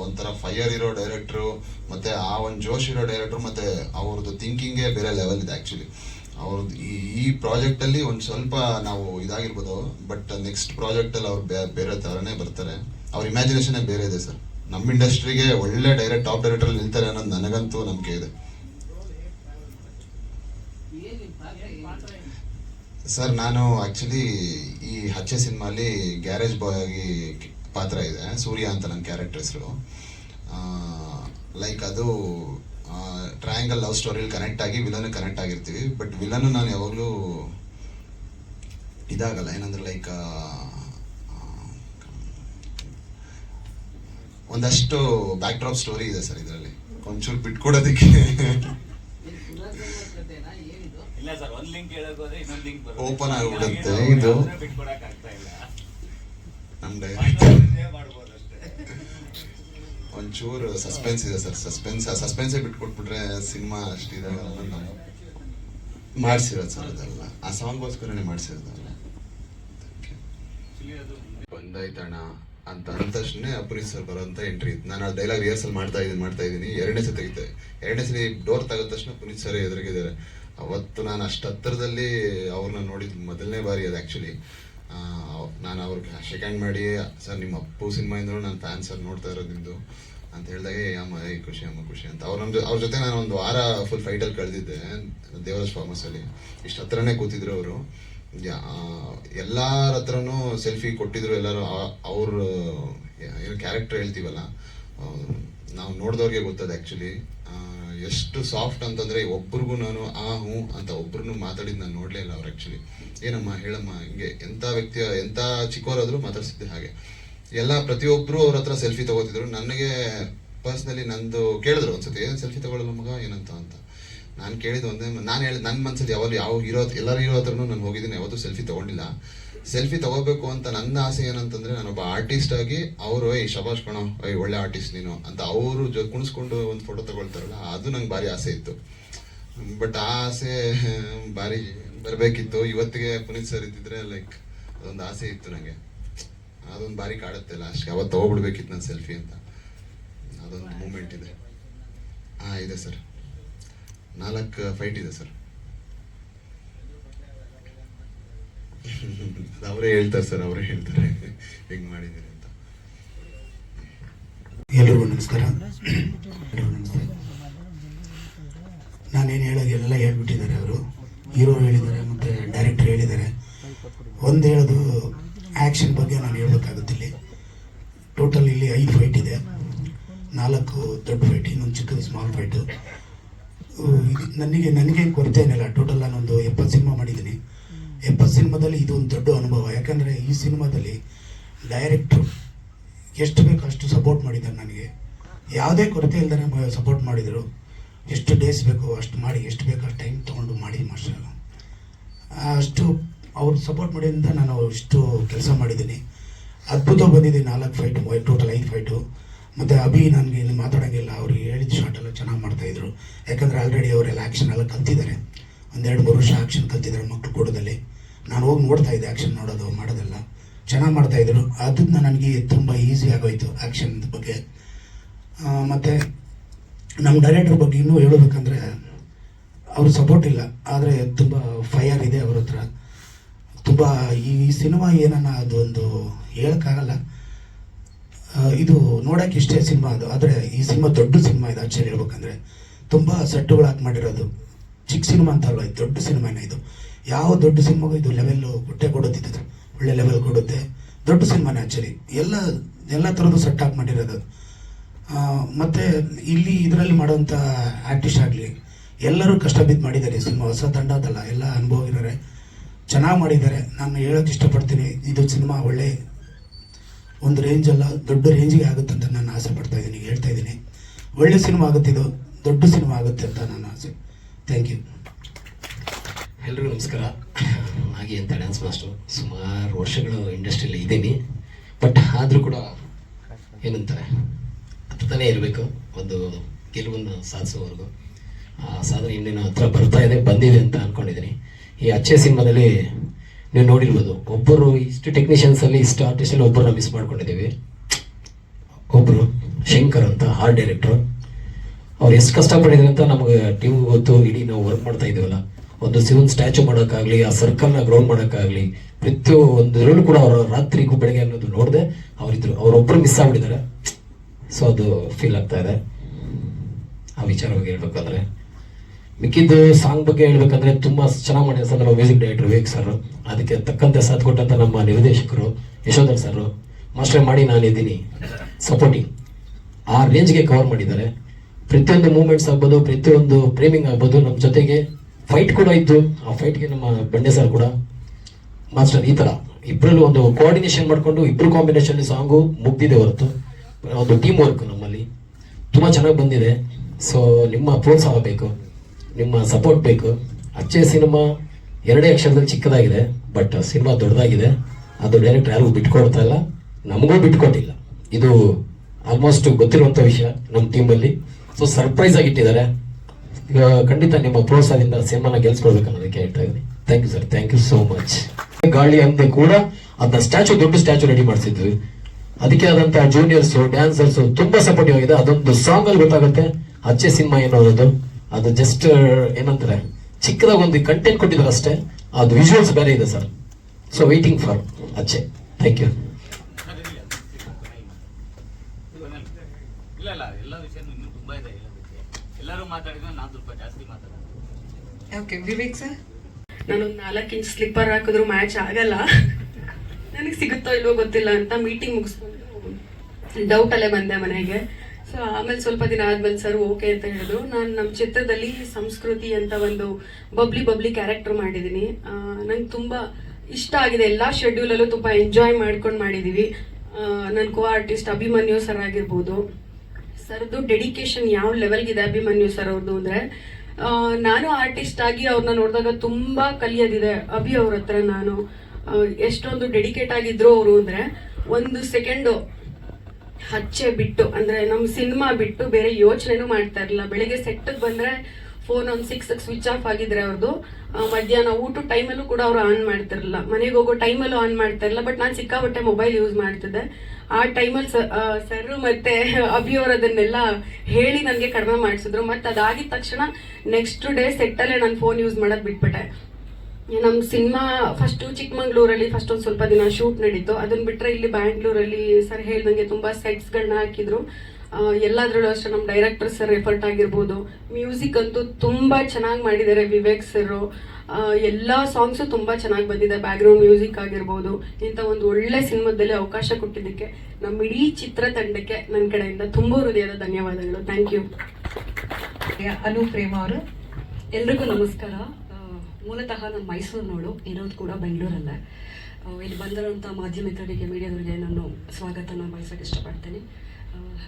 ಒಂಥರ ಫೈಯರ್ ಇರೋ ಡೈರೆಕ್ಟ್ರು ಮತ್ತು ಆ ಒಂದು ಜೋಶ್ ಇರೋ ಡೈರೆಕ್ಟ್ರು ಮತ್ತು ಅವ್ರದ್ದು ಥಿಂಕಿಂಗೇ ಬೇರೆ ಲೆವೆಲ್ ಇದೆ ಆ್ಯಕ್ಚುಲಿ ಅವ್ರದ್ದು ಈ ಈ ಪ್ರಾಜೆಕ್ಟಲ್ಲಿ ಒಂದು ಸ್ವಲ್ಪ ನಾವು ಇದಾಗಿರ್ಬೋದು ಬಟ್ ನೆಕ್ಸ್ಟ್ ಪ್ರಾಜೆಕ್ಟಲ್ಲಿ ಅವ್ರು ಬೇರೆ ಥರನೇ ಬರ್ತಾರೆ. ಅವ್ರ ಇಮ್ಯಾಜಿನೇಷನೇ ಬೇರೆ ಇದೆ ಸರ್. ನಮ್ಮ ಇಂಡಸ್ಟ್ರಿಗೆ ಒಳ್ಳೆ ಡೈರೆಕ್ಟ್ ಟಾಪ್ ಡೈರೆಕ್ಟರ್ ನಿಲ್ತಾರೆ ಅನ್ನೋದು ನನಗಂತೂ ನಂಬಿಕೆ ಇದೆ. ಸರ್ ನಾನು ಆಕ್ಚುಲಿ ಈ ಹಚ್ಚೆ ಸಿನಿಮಾಲಿ ಗ್ಯಾರೇಜ್ ಬಾಯ್ ಆಗಿ ಪಾತ್ರ ಇದೆ. ಸೂರ್ಯ ಅಂತ ನನ್ನ ಕ್ಯಾರೆಕ್ಟರ್ ಹೆಸರು. ಲೈಕ್ ಅದು ಟ್ರಯಾಂಗಲ್ ಲವ್ ಸ್ಟೋರಿಲಿ ಕನೆಕ್ಟ್ ಆಗಿ ವಿಲನ್ ಕನೆಕ್ಟ್ ಆಗಿರ್ತೀವಿ. ಬಟ್ ವಿಲನ್ ನಾನು ಯಾವಾಗಲೂ ಇದಾಗಲ್ಲ. ಏನಂದ್ರೆ ಲೈಕ್ ಒಂದಷ್ಟು ಬ್ಯಾಕ್ ಡ್ರಾಪ್ ಸ್ಟೋರಿ ಇದೆ ಸರ್ ಇದರಲ್ಲಿ. ಒಂಚೂರು ಬಿಟ್ಕೊಡೋದಕ್ಕೆ. <laughs> ಇಲ್ಲ ಸರ್ ಒಂದ್ ಲಿಂಕ್ ಹೇಳಕ್ ಹೋದ್ರೆ ಇನ್ನೊಂದ್ ಲಿಂಕ್ ಓಪನ್ ಆಗ್ಬಿಡುತ್ತೆ ಇದು. ಬಿಟ್ಕೊಡಕ್ ಆಗ್ತಾ ಇಲ್ಲ. <laughs> ಒಂಚೂರು ಸಸ್ಪೆನ್ಸ್ ಇದೆ ಸರ್ ಸಸ್ಪೆನ್ಸ್ ಆ ಸಸ್ಪೆನ್ಸೇ ಬಿಟ್ಕೊಟ್ಬಿಟ್ರೆ ಸಿನಿಮಾ ಅಷ್ಟಿದೆ ಮಾಡಿಸಿರೋದು ಸರ್ ಅದೆಲ್ಲ. ಆ ಸಾಂಗ್ಗೋಸ್ಕರನೇ ಮಾಡಿಸಿರೋದಲ್ಲ ಬಂದಾಯ್ತಣ್ಣ. ಅಂತ ಅಂದ ತಕ್ಷಣ ಅಪುನೀತ್ ಸರ್ ಬರೋಂಥ ಎಂಟ್ರಿ ಇತ್ತು. ನಾನು ಆ ಡೈಲಾಗ್ ರಿಹರ್ಸಲ್ ಮಾಡ್ತಾ ಇದ್ದೀನಿ ಮಾಡ್ತಾ ಇದ್ದೀನಿ ಎರಡನೇ ಸತಿ ತೆಗಿತೆ. ಎರಡನೇ ಸಲ ಡೋರ್ ತೆಗೆದ ತಕ್ಷಣ ಪುನೀತ್ ಸರ್ ಎದುರಿಗಿದ್ದಾರೆ. ಅವತ್ತು ನಾನು ಅಷ್ಟು ಹತ್ತಿರದಲ್ಲಿ ಅವ್ರನ್ನ ನೋಡಿದ ಮೊದಲನೇ ಬಾರಿ ಅದು ಆ್ಯಕ್ಚುಲಿ ನಾನು ಅವ್ರಿಗೆ ಶೇಕ್ ಹ್ಯಾಂಡ್ ಮಾಡಿ, ಸರ್, ನಿಮ್ಮ ಅಪ್ಪು ಸಿನಿಮಾ ಇಂದ ನಾನು ಫ್ಯಾನ್ ಸರ್ ನೋಡ್ತಾ ಇರೋದು ನಿಮ್ಮದು ಅಂತ ಹೇಳಿದಾಗ ಅಮ್ಮ, ಏ, ಖುಷಿ, ಅಮ್ಮ, ಖುಷಿ. ಅಂತ ಅವ್ರ ನಮ್ಮ ಅವ್ರ ಜೊತೆ ನಾನು ಒಂದು ವಾರ ಫುಲ್ ಫೈಟಲ್ಲಿ ಕಳೆದಿದ್ದೆ, ದೇವರಾಜ್ ಫಾರ್ಮಸಲ್ಲಿ ಇಷ್ಟು ಹತ್ರನೇ ಕೂತಿದ್ರು ಅವರು. ಎಲ್ಲರ ಹತ್ರನೂ ಸೆಲ್ಫಿ ಕೊಟ್ಟಿದ್ರು ಎಲ್ಲರೂ ಅವ್ರ ಏನು ಕ್ಯಾರೆಕ್ಟರ್ ಹೇಳ್ತೀವಲ್ಲ ನಾವು ನೋಡಿದವ್ರಿಗೆ ಗೊತ್ತದ ಆ್ಯಕ್ಚುಲಿ ಎಷ್ಟು ಸಾಫ್ಟ್ ಅಂತಂದ್ರೆ ಒಬ್ರಿಗೂ ನಾನು ಆ, ಹ್ಞೂ ಅಂತ ಒಬ್ರು ಮಾತಾಡಿದ್ ನಾನು ನೋಡ್ಲೇ ಇಲ್ಲ ಅವ್ರು ಆ್ಯಕ್ಚುಲಿ ಏನಮ್ಮ ಹೇಳಮ್ಮ ಹಿಂಗೆ ಎಂಥ ವ್ಯಕ್ತಿಯ ಎಂಥ ಚಿಕ್ಕವರಾದರೂ ಮಾತಾಡ್ಸಿದ್ದೆ ಹಾಗೆ. ಎಲ್ಲ ಪ್ರತಿಯೊಬ್ಬರು ಅವ್ರ ಹತ್ರ ಸೆಲ್ಫಿ ತಗೋತಿದ್ರು. ನನಗೆ ಪರ್ಸ್ನಲಿ ನಂದು ಕೇಳಿದ್ರು ಒಂದ್ಸತಿ, ಏನು ಸೆಲ್ಫಿ ತಗೊಳ್ಳಲ್ಲ ಮಗ? ಏನಂತ? ಅಂತ. ನಾನು ಕೇಳಿದ ಒಂದೇ ನಾನು ಹೇಳಿ ನನ್ನ ಮನಸ್ಸಲ್ಲಿ ಯಾವಾಗ ಯಾವ ಹೀರೋ ಎಲ್ಲರ ಹೀರೋ ಹತ್ರನೂ ನಾನು ಹೋಗಿದ್ದೀನಿ. ಯಾವತ್ತೂ ಸೆಲ್ಫಿ ತಗೊಂಡಿಲ್ಲ. ಸೆಲ್ಫಿ ತಗೋಬೇಕು ಅಂತ ನನ್ನ ಆಸೆ ಏನಂತಂದ್ರೆ ನಾನೊಬ್ಬ ಆರ್ಟಿಸ್ಟ್ ಆಗಿ ಅವರು, ಏಯ್ ಶಬಾಷ್ ಕಣೋ, ಏಯ್, ಒಳ್ಳೆ ಆರ್ಟಿಸ್ಟ್ ನೀನು ಅಂತ ಅವರು ಜೊ, ಕುಣಿಸ್ಕೊಂಡು ಒಂದು ಫೋಟೋ ತಗೊಳ್ತಾರಲ್ಲ, ಅದು ನಂಗೆ ಭಾರಿ ಆಸೆ ಇತ್ತು. ಬಟ್ ಆ ಆಸೆ, <laughs> ಭಾರಿ ಬರಬೇಕಿತ್ತು. ಇವತ್ತಿಗೆ ಪುನೀತ್ ಸರ್ ಇದ್ದಿದ್ರೆ ಲೈಕ್ ಅದೊಂದು ಆಸೆ ಇತ್ತು ನನಗೆ ಅದೊಂದು ಭಾರಿ ಕಾಡುತ್ತೆ ಲಾಸ್ಟ್ ಅವತ್ತು ತಗೋಬಿಡ್ಬೇಕಿತ್ತು ನನ್ನ ಸೆಲ್ಫಿ ಅಂತ. ಅದೊಂದು ಮೂಮೆಂಟ್ ಇದೆ. ಹಾಂ ಇದೆ ಸರ್ ನಾಲ್ಕು ಫೈಟ್ ಇದೆ ಸರ್ <laughs> ಅವರೇ ಹೇಳ್ತಾರೆ ಸರ್, ಅವರೇ ಹೇಳ್ತಾರೆ. ಹೆಂಗ್ ಮಾಡಿದ್ದೀರಿ ಅಂತ. ಎಲ್ರಿಗೂ ನಮಸ್ಕಾರ. ನಾನು ನಾನೇನು ಹೇಳೋದು ಎಲ್ಲ ಹೇಳ್ಬಿಟ್ಟಿದ್ದಾರೆ ಅವರು. ಹೀರೋ ಹೇಳಿದ್ದಾರೆ, ಮತ್ತು ಡೈರೆಕ್ಟರ್ ಹೇಳಿದ್ದಾರೆ. ಒಂದು ಹೇಳೋದು ಆ್ಯಕ್ಷನ್ ಬಗ್ಗೆ ನಾನು ಹೇಳ್ಬೇಕಾಗುತ್ತೆ ಇಲ್ಲಿ ಟೋಟಲ್ ಇಲ್ಲಿ ಐದು ಫೈಟ್ ಇದೆ. ನಾಲ್ಕು ದೊಡ್ಡ ಫೈಟ್ ಇನ್ನೊಂದು ಚಿಕ್ಕದು ಸ್ಮಾಲ್ ಫೈಟು ನನಗೆ ನನಗೇನು ಕೊರತೆ ಏನಿಲ್ಲ ಟೋಟಲ್ ನಾನೊಂದು ಎಪ್ಪತ್ತು ಸಿನಿಮಾ ಮಾಡಿದ್ದೀನಿ. ಎಪ್ಪತ್ತು ಸಿನಿಮಾದಲ್ಲಿ ಇದೊಂದು ದೊಡ್ಡ ಅನುಭವ. ಯಾಕಂದರೆ ಈ ಸಿನಿಮಾದಲ್ಲಿ ಡೈರೆಕ್ಟ್ರು ಎಷ್ಟು ಬೇಕು ಅಷ್ಟು ಸಪೋರ್ಟ್ ಮಾಡಿದ್ದಾರೆ ನನಗೆ. ಯಾವುದೇ ಕೊರತೆ ಇಲ್ಲದೆ ಸಪೋರ್ಟ್ ಮಾಡಿದರು. ಎಷ್ಟು ಡೇಸ್ ಬೇಕೋ ಅಷ್ಟು ಮಾಡಿ, ಎಷ್ಟು ಬೇಕೋ ಅಷ್ಟು ಟೈಮ್ ತೊಗೊಂಡು ಮಾಡಿ ಮಾಸ್ಟರ್. ಅಷ್ಟು ಅವ್ರು ಸಪೋರ್ಟ್ ಮಾಡಿದಂತ ನಾನು ಇಷ್ಟು ಕೆಲಸ ಮಾಡಿದ್ದೀನಿ. ಅದ್ಭುತ ಬಂದಿದೆ ನಾಲ್ಕು ಫೈಟು ಟೋಟಲ್ ಐದು ಫೈಟು ಮತ್ತು ಅಭಿ ನನಗೆ ಇಲ್ಲಿ ಮಾತಾಡೋಂಗಿಲ್ಲ. ಅವ್ರು ಹೇಳಿದ ಶಾರ್ಟ್ ಎಲ್ಲ ಚೆನ್ನಾಗಿ ಮಾಡ್ತಾಯಿದ್ರು ಯಾಕಂದರೆ ಆಲ್ರೆಡಿ ಅವರೆಲ್ಲ ಆ್ಯಕ್ಷನ್ ಎಲ್ಲ ಕಲ್ತಿದ್ದಾರೆ. ಒಂದೆರಡು ಮೂರು ವರ್ಷ ಆ್ಯಕ್ಷನ್ ಕಲ್ತಿದ್ದಾರೆ ಮಕ್ಕಳು ಕೂಡದಲ್ಲಿ ನಾನು ಹೋಗಿ ನೋಡ್ತಾ ಇದ್ದೆ ಆ್ಯಕ್ಷನ್ ನೋಡೋದು, ಮಾಡೋದೆಲ್ಲ. ಚೆನ್ನಾಗಿ ಮಾಡ್ತಾಯಿದ್ರು ಅದನ್ನ ನನಗೆ ತುಂಬ ಈಸಿ ಆಗೋಯ್ತು ಆ್ಯಕ್ಷನ್ ಬಗ್ಗೆ. ಮತ್ತು ನಮ್ಮ ಡೈರೆಕ್ಟರ್ ಬಗ್ಗೆ ಇನ್ನೂ ಹೇಳಬೇಕಂದ್ರೆ, ಅವರು ಸಪೋರ್ಟ್ ಇಲ್ಲ. ಆದರೆ ತುಂಬ ಫೈರ್ ಇದೆ ಅವ್ರ ಹತ್ರ. ತುಂಬ ಈ ಸಿನಿಮಾ ಏನನ್ನ ಅದು ಒಂದು ಹೇಳೋಕ್ಕಾಗಲ್ಲ. ಇದು ನೋಡೋಕೆ ಇಷ್ಟೇ ಸಿನಿಮಾ ಅದು. ಆದರೆ ಈ ಸಿನಿಮಾ ದೊಡ್ಡ ಸಿನಿಮಾ ಇದೆ ಆಕ್ಚುಲಿ ಹೇಳ್ಬೇಕಂದ್ರೆ, ತುಂಬ ಸೆಟ್ಟುಗಳು ಹಾಕಿ ಮಾಡಿರೋದು. ಚಿಕ್ಕ ಸಿನಿಮಾ ಅಂತ ಇದು ದೊಡ್ಡ ಸಿನಿಮಾನೇ ಇದು. ಯಾವ ದೊಡ್ಡ ಸಿನಿಮಾಗೂ ಇದು ಲೆವೆಲ್ಲು ಕೊಟ್ಟೆ ಕೊಡುತ್ತಿದ್ದು ಒಳ್ಳೆ ಲೆವೆಲ್ ಕೊಡುತ್ತೆ. ದೊಡ್ಡ ಸಿನಿಮಾನೇ ಆ್ಯಕ್ಚುಲಿ ಎಲ್ಲ ಎಲ್ಲ ಥರದ್ದು ಸೆಟ್ ಹಾಕಿ ಮಾಡಿರೋದು. ಮತ್ತು ಇಲ್ಲಿ ಇದರಲ್ಲಿ ಮಾಡೋಂಥ ಆ್ಯಕ್ಟಿಸ್ಟ್ ಆಗಲಿ, ಎಲ್ಲರೂ ಕಷ್ಟ ಬಿದ್ದು ಮಾಡಿದ್ದಾರೆ. ಸಿನಿಮಾ ಹೊಸ ತಂಡ ಅದಲ್ಲ ಎಲ್ಲ ಅನುಭವ ಇರೋರೆ ಚೆನ್ನಾಗಿ ಮಾಡಿದ್ದಾರೆ. ನಾನು ಹೇಳೋಕೆ ಇಷ್ಟಪಡ್ತೀನಿ. ಇದು ಸಿನಿಮಾ ಒಳ್ಳೆ ಒಂದು ರೇಂಜಲ್ಲ ದೊಡ್ಡ ರೇಂಜಿಗೆ ಆಗುತ್ತೆ ಅಂತ ನಾನು ಆಸೆ ಪಡ್ತಾ ಇದ್ದೀನಿ, ಹೇಳ್ತಾ ಇದ್ದೀನಿ. ಒಳ್ಳೆ ಸಿನಿಮಾ ಇದು. ದೊಡ್ಡ ಸಿನಿಮಾ ಆಗುತ್ತೆ ಅಂತ ನಾನು ಆಸೆ. ಥ್ಯಾಂಕ್ ಯು ಎಲ್ರಿಗೂ ನಮಸ್ಕಾರ. ಹಾಗೆ ಅಂತ ಡ್ಯಾನ್ಸ್ ಮಾಸ್ಟರ್ ಸುಮಾರು ವರ್ಷಗಳು ಇಂಡಸ್ಟ್ರಿಯಲ್ಲಿ ಇದ್ದೀನಿ. ಬಟ್ ಆದರೂ ಕೂಡ ಏನಂತಾರೆ ಹತ್ತನೇ ಇರಬೇಕು. ಒಂದು ಗೆಲುವನ್ನು ಸಾಧಿಸೋವರೆಗೂ ಆ, ಸಾಧನೆ ಇನ್ನೇನು ಹತ್ರ ಬರ್ತಾ ಇದೆ, ಬಂದಿದೆ ಅಂತ ಅಂದ್ಕೊಂಡಿದ್ದೀನಿ ಈ ಅಚ್ಚೆ ಸಿನಿಮಾದಲ್ಲಿ ನೀವು ನೋಡಿರ್ಬೋದು, ಒಬ್ಬರು ಇಷ್ಟು ಟೆಕ್ನಿಷಿಯನ್ಸಲ್ಲಿ ಇಷ್ಟು ಆರ್ಟಿಸ್ಟಲ್ಲಿ ಒಬ್ಬರನ್ನ ಮಿಸ್ ಮಾಡ್ಕೊಂಡಿದ್ದೀವಿ. ಒಬ್ಬರು ಶಂಕರ್ ಅಂತ ಹಾರ್ಟ್ ಡೈರೆಕ್ಟ್ರು ಅವ್ರು ಎಷ್ಟು ಕಷ್ಟಪಟ್ಟಿದ್ದಾರೆ ಅಂತ ನಮಗೆ ಟೀಮ್ ಗೊತ್ತು, ಇಡೀ ನಾವು ವರ್ಕ್ ಮಾಡ್ತಾ ಇದೀವಲ್ಲ. ಒಂದು ಶಿವನ್ ಸ್ಟ್ಯಾಚು ಮಾಡೋಕ್ಕಾಗಲಿ, ಆ ಸರ್ಕಲ್ನ ಗ್ರೌಂಡ್ ಮಾಡೋಕ್ಕಾಗಲಿ ಪ್ರತಿ ಒಂದರಲ್ಲೂ ಕೂಡ ಅವರು ರಾತ್ರಿಗೂ ಬೆಳಗ್ಗೆ ಅನ್ನೋದು ನೋಡಿದೆ ಅವರಿದ್ರು ಅವರೊಬ್ಬರು ಮಿಸ್ ಆಗ್ಬಿಟ್ಟಿದ್ದಾರೆ. ಸೊ ಅದು ಫೀಲ್ ಆಗ್ತಾ ಇದೆ. ಆ ವಿಚಾರ ಬಗ್ಗೆ ಹೇಳ್ಬೇಕಂದ್ರೆ. ಮಿಕ್ಕಿದ್ದು ಸಾಂಗ್ ಬಗ್ಗೆ ಹೇಳ್ಬೇಕಂದ್ರೆ ತುಂಬಾ ಚೆನ್ನಾಗಿ ಮಾಡಿದ ಸರ್ ನಮ್ಮ ಮ್ಯೂಸಿಕ್ ಡೈರೆಕ್ಟರ್ ವಿವೇಕ್ ಸರ್ ಅದಕ್ಕೆ ತಕ್ಕಂತೆ ಸಾಥ್ ಕೊಟ್ಟಂತ ನಮ್ಮ ನಿರ್ದೇಶಕರು ಯಶೋಧರ್ ಸರ್ ಮಾಸ್ಟರ್ ಮಾಡಿ ನಾನಿದ್ದೀನಿ. ಸಪೋರ್ಟಿಂಗ್ ಆ ರೇಂಜ್ಗೆ ಕವರ್ ಮಾಡಿದ್ದಾರೆ. ಪ್ರತಿಯೊಂದು ಮೂಮೆಂಟ್ಸ್ ಆಗ್ಬೋದು, ಪ್ರತಿಯೊಂದು ಫ್ರೇಮಿಂಗ್ ಆಗ್ಬೋದು ನಮ್ಮ ಜೊತೆಗೆ ಫೈಟ್ ಕೂಡ ಇತ್ತು. ಆ ಫೈಟ್ಗೆ ನಮ್ಮ ಬಂಡೆ ಸರ್ ಕೂಡ ಮಾಸ್ಟರ್ ಈ ತರ ಇಬ್ಬರಲ್ಲೂ ಒಂದು ಕೋಆರ್ಡಿನೇಷನ್ ಮಾಡಿಕೊಂಡು ಇಬ್ಬರು ಕಾಂಬಿನೇಷನ್ ಸಾಂಗು ಮುಗ್ದಿದೆ ಹೊರತು. ಒಂದು ಟೀಮ್ ವರ್ಕ್ ನಮ್ಮಲ್ಲಿ. ತುಂಬಾ ಚೆನ್ನಾಗಿ ಬಂದಿದೆ. ಸೊ ನಿಮ್ಮ ಪ್ರೋತ್ಸಾಹ ಬೇಕು. ನಿಮ್ಮ ಸಪೋರ್ಟ್ ಬೇಕು. ಅಚ್ಚೆ ಸಿನಿಮಾ ಎರಡೇ ಅಕ್ಷರದಲ್ಲಿ ಚಿಕ್ಕದಾಗಿದೆ. ಬಟ್ ಸಿನಿಮಾ ದೊಡ್ಡದಾಗಿದೆ. ಅದು ಡೈರೆಕ್ಟ್ ಯಾರಿಗೂ ಬಿಟ್ಕೊಡ್ತಾ ಇಲ್ಲ. ನಮಗೂ ಬಿಟ್ಕೊಟ್ಟಿಲ್ಲ. ಇದು ಆಲ್ಮೋಸ್ಟ್ ಗೊತ್ತಿರುವಂತ ವಿಷಯ ನಮ್ಮ ಟೀಮಲ್ಲಿ ಸೊ ಸರ್ಪ್ರೈಸ್ ಆಗಿ ಇಟ್ಟಿದ್ದಾರೆ ಈಗ ಖಂಡಿತ ನಿಮ್ಮ ಪ್ರೋತ್ಸಾಹದಿಂದ ಸಿನಿಮಾನ ಗೆಲ್ಸ್ಕೊಳ್ಬೇಕು ಅನ್ನೋದಕ್ಕೆ ಹೇಳ್ತಾ ಇದ್ದೀನಿ. Thank you sir thank you so much ಗಾಳಿ ಅಂದೆ ಕೂಡ ಅದನ್ನ ಸ್ಟ್ಯಾಚು ದೊಡ್ಡ ಸ್ಟ್ಯಾಚು ರೆಡಿ ಮಾಡಿಸಿದ್ವಿ. ಅದಕ್ಕೆ ಆದಂತಹ ಜೂನಿಯರ್ಸ್ ಡ್ಯಾನ್ಸರ್ಸ್ ತುಂಬಾ ಸಪೋರ್ಟಿವ್ ಆಗಿದೆ. ಅದೊಂದು ಸಾಂಗ್ ಅಲ್ಲಿ ಗೊತ್ತಾಗುತ್ತೆ. ಅಚ್ಚೆ ಸಿನಿಮಾ ಏನೋದು ಅದು ಜಸ್ಟ್ ಏನಂತಾರೆ, ಚಿಕ್ಕದಾಗ ಒಂದು ಕಂಟೆಂಟ್ ಕೊಟ್ಟಿದ್ರು ಅಷ್ಟೇ. ಅದು ವಿಜುವಲ್ಸ್ ಬೇರೆ ಇದೆ ಸರ್ ಸೊ ವೈಟಿಂಗ್ ಫಾರ್ ಅಚ್ಚೆ ಥ್ಯಾಂಕ್ ಯು ಇಲ್ಲ ಇಲ್ಲ ಎಲ್ಲ ವಿಷಯ ತುಂಬಾ ಇದೆ. ಎಲ್ಲರೂ ಮಾತಾಡಿದ್ರೆ ನಾನು ಸ್ವಲ್ಪ ಜಾಸ್ತಿ ಓಕೆ Vivek sir? ನಾನೊಂದು ನಾಲ್ಕು ಇಂಚ್ ಸ್ಲಿಪ್ಪರ್ ಹಾಕಿದ್ರು ಮ್ಯಾಚ್ ಆಗಲ್ಲ. ನನಗೆ ಸಿಗುತ್ತೋ ಇಲ್ವೋ ಗೊತ್ತಿಲ್ಲ ಅಂತ ಮೀಟಿಂಗ್ ಮುಗಿಸ್ಕೊಂಡು ಡೌಟ್ ಅಲ್ಲೇ ಬಂದೆ ಮನೆಗೆ. ಸೊ ಆಮೇಲೆ ಸ್ವಲ್ಪ ದಿನ ಆದ್ಮೇಲೆ ಸರ್ ಓಕೆ ಅಂತ ಹೇಳಿದ್ರು. ನಾನು ನಮ್ಮ ಚಿತ್ರದಲ್ಲಿ ಸಂಸ್ಕೃತಿ ಅಂತ ಒಂದು ಬಬ್ಲಿ ಬಬ್ಲಿ ಕ್ಯಾರೆಕ್ಟರ್ ಮಾಡಿದ್ದೀನಿ ನಂಗೆ ತುಂಬ ಇಷ್ಟ ಆಗಿದೆ. ಎಲ್ಲ ಶೆಡ್ಯೂಲಲ್ಲೂ ತುಂಬ ಎಂಜಾಯ್ ಮಾಡ್ಕೊಂಡು ಮಾಡಿದ್ದೀವಿ ನನ್ನ ಕೋ ಆರ್ಟಿಸ್ಟ್ ಅಭಿಮನ್ಯು ಸರ್ ಆಗಿರ್ಬೋದು. ಸರ್ದು ಡೆಡಿಕೇಶನ್ ಯಾವ ಲೆವೆಲ್ಗಿದೆ ಅಭಿಮನ್ಯು ಸರ್ ಅವ್ರದ್ದು ಅಂದ್ರೆ ನಾನು ಆರ್ಟಿಸ್ಟ್ ಆಗಿ ಅವ್ರನ್ನ ನೋಡಿದಾಗ ತುಂಬಾ ಕಲಿಯೋದಿದೆ ಅಭಿ ಅವ್ರ ಹತ್ರ ನಾನು. ಎಷ್ಟೊಂದು ಡೆಡಿಕೇಟ್ ಆಗಿದ್ರು ಅವರು ಅಂದ್ರೆ, ಒಂದು ಸೆಕೆಂಡು ಹಚ್ಚೆ ಬಿಟ್ಟು, ಅಂದ್ರೆ ನಮ್ಮ ಸಿನಿಮಾ ಬಿಟ್ಟು ಬೇರೆ ಯೋಚನೆನೂ ಮಾಡ್ತಾ ಇರಲಿಲ್ಲ. ಬೆಳಿಗ್ಗೆ ಸೆಟ್ಟಿಗೆ ಬಂದ್ರೆ ಫೋನ್ ಒಂದು ಸಿಕ್ಸ್ ಸ್ವಿಚ್ ಆಫ್ ಆಗಿದ್ರೆ ಅವ್ರದ್ದು ಮಧ್ಯಾಹ್ನ ಊಟ ಟೈಮಲ್ಲೂ ಕೂಡ ಅವ್ರು ಆನ್ ಮಾಡ್ತಿರಲಿಲ್ಲ. ಮನೆಗೆ ಹೋಗೋ ಟೈಮಲ್ಲೂ ಆನ್ ಮಾಡ್ತಾ ಇರಲಿಲ್ಲ ಬಟ್ ನಾನು ಸಿಕ್ಕಾಪಟ್ಟೆ ಮೊಬೈಲ್ ಯೂಸ್ ಮಾಡ್ತಿದ್ದೆ. ಆ ಟೈಮಲ್ಲಿ ಸರ್ ಮತ್ತೆ ಅಭಿ ಅವ್ರು ಅದನ್ನೆಲ್ಲ ಹೇಳಿ ನನಗೆ ಕಡಿಮೆ ಮಾಡಿಸಿದ್ರು. ಮತ್ತೆ ಅದಾಗಿದ ತಕ್ಷಣ ನೆಕ್ಸ್ಟ್ ಡೇ ಸೆಟ್ಟಲ್ಲೇ ನಾನು ಫೋನ್ ಯೂಸ್ ಮಾಡೋದು ಬಿಟ್ಬಿಟ್ಟೆ. ನಮ್ಮ ಸಿನಿಮಾ ಫಸ್ಟು ಚಿಕ್ಕಮಂಗ್ಳೂರಲ್ಲಿ ಫಸ್ಟ್ ಒಂದು ಸ್ವಲ್ಪ ದಿನ ಶೂಟ್ ನಡೀತು. ಅದನ್ನ ಬಿಟ್ಟರೆ ಇಲ್ಲಿ ಬ್ಯಾಂಗ್ಳೂರಲ್ಲಿ ಸರ್ ಹೇಳ್ದಂಗೆ ತುಂಬ ಸೆಟ್ಸ್ಗಳನ್ನ ಹಾಕಿದ್ರು. ಎಲ್ಲದ್ರಲ್ಲೂ ಅಷ್ಟೇ ನಮ್ಮ ಡೈರೆಕ್ಟರ್ ಸರ್ ಎಫರ್ಟ್ ಆಗಿರ್ಬೋದು. ಮ್ಯೂಸಿಕ್ ಅಂತೂ ತುಂಬ ಚೆನ್ನಾಗಿ ಮಾಡಿದ್ದಾರೆ ವಿವೇಕ್ ಸರ್ ಎಲ್ಲ ಸಾಂಗ್ಸು ತುಂಬ ಚೆನ್ನಾಗಿ ಬಂದಿದೆ. ಬ್ಯಾಕ್ಗ್ರೌಂಡ್ ಮ್ಯೂಸಿಕ್ ಆಗಿರ್ಬೋದು. ಇಂಥ ಒಂದು ಒಳ್ಳೆ ಸಿನಿಮಾದಲ್ಲಿ ಅವಕಾಶ ಕೊಟ್ಟಿದ್ದಕ್ಕೆ ನಮ್ಮ ಇಡೀ ಚಿತ್ರತಂಡಕ್ಕೆ ನನ್ನ ಕಡೆಯಿಂದ ತುಂಬ ಹೃದಯದ ಧನ್ಯವಾದಗಳು. ಥ್ಯಾಂಕ್ ಯು ಅನು ಪ್ರೇಮ ಅವರು. ಎಲ್ರಿಗೂ ನಮಸ್ಕಾರ. ಮೂಲತಃ ನಾನು ಮೈಸೂರಿನವಳು ಇರೋದು ಕೂಡ ಬೆಂಗಳೂರಲ್ಲೇ. ಇಲ್ಲಿ ಬಂದಿರೋಂಥ ಮಾಧ್ಯಮಿಕರಿಗೆ ಮೀಡಿಯಾದವರಿಗೆ ನಾನು ಸ್ವಾಗತನ ಬಯಸೋಕೆ ಇಷ್ಟಪಡ್ತೀನಿ.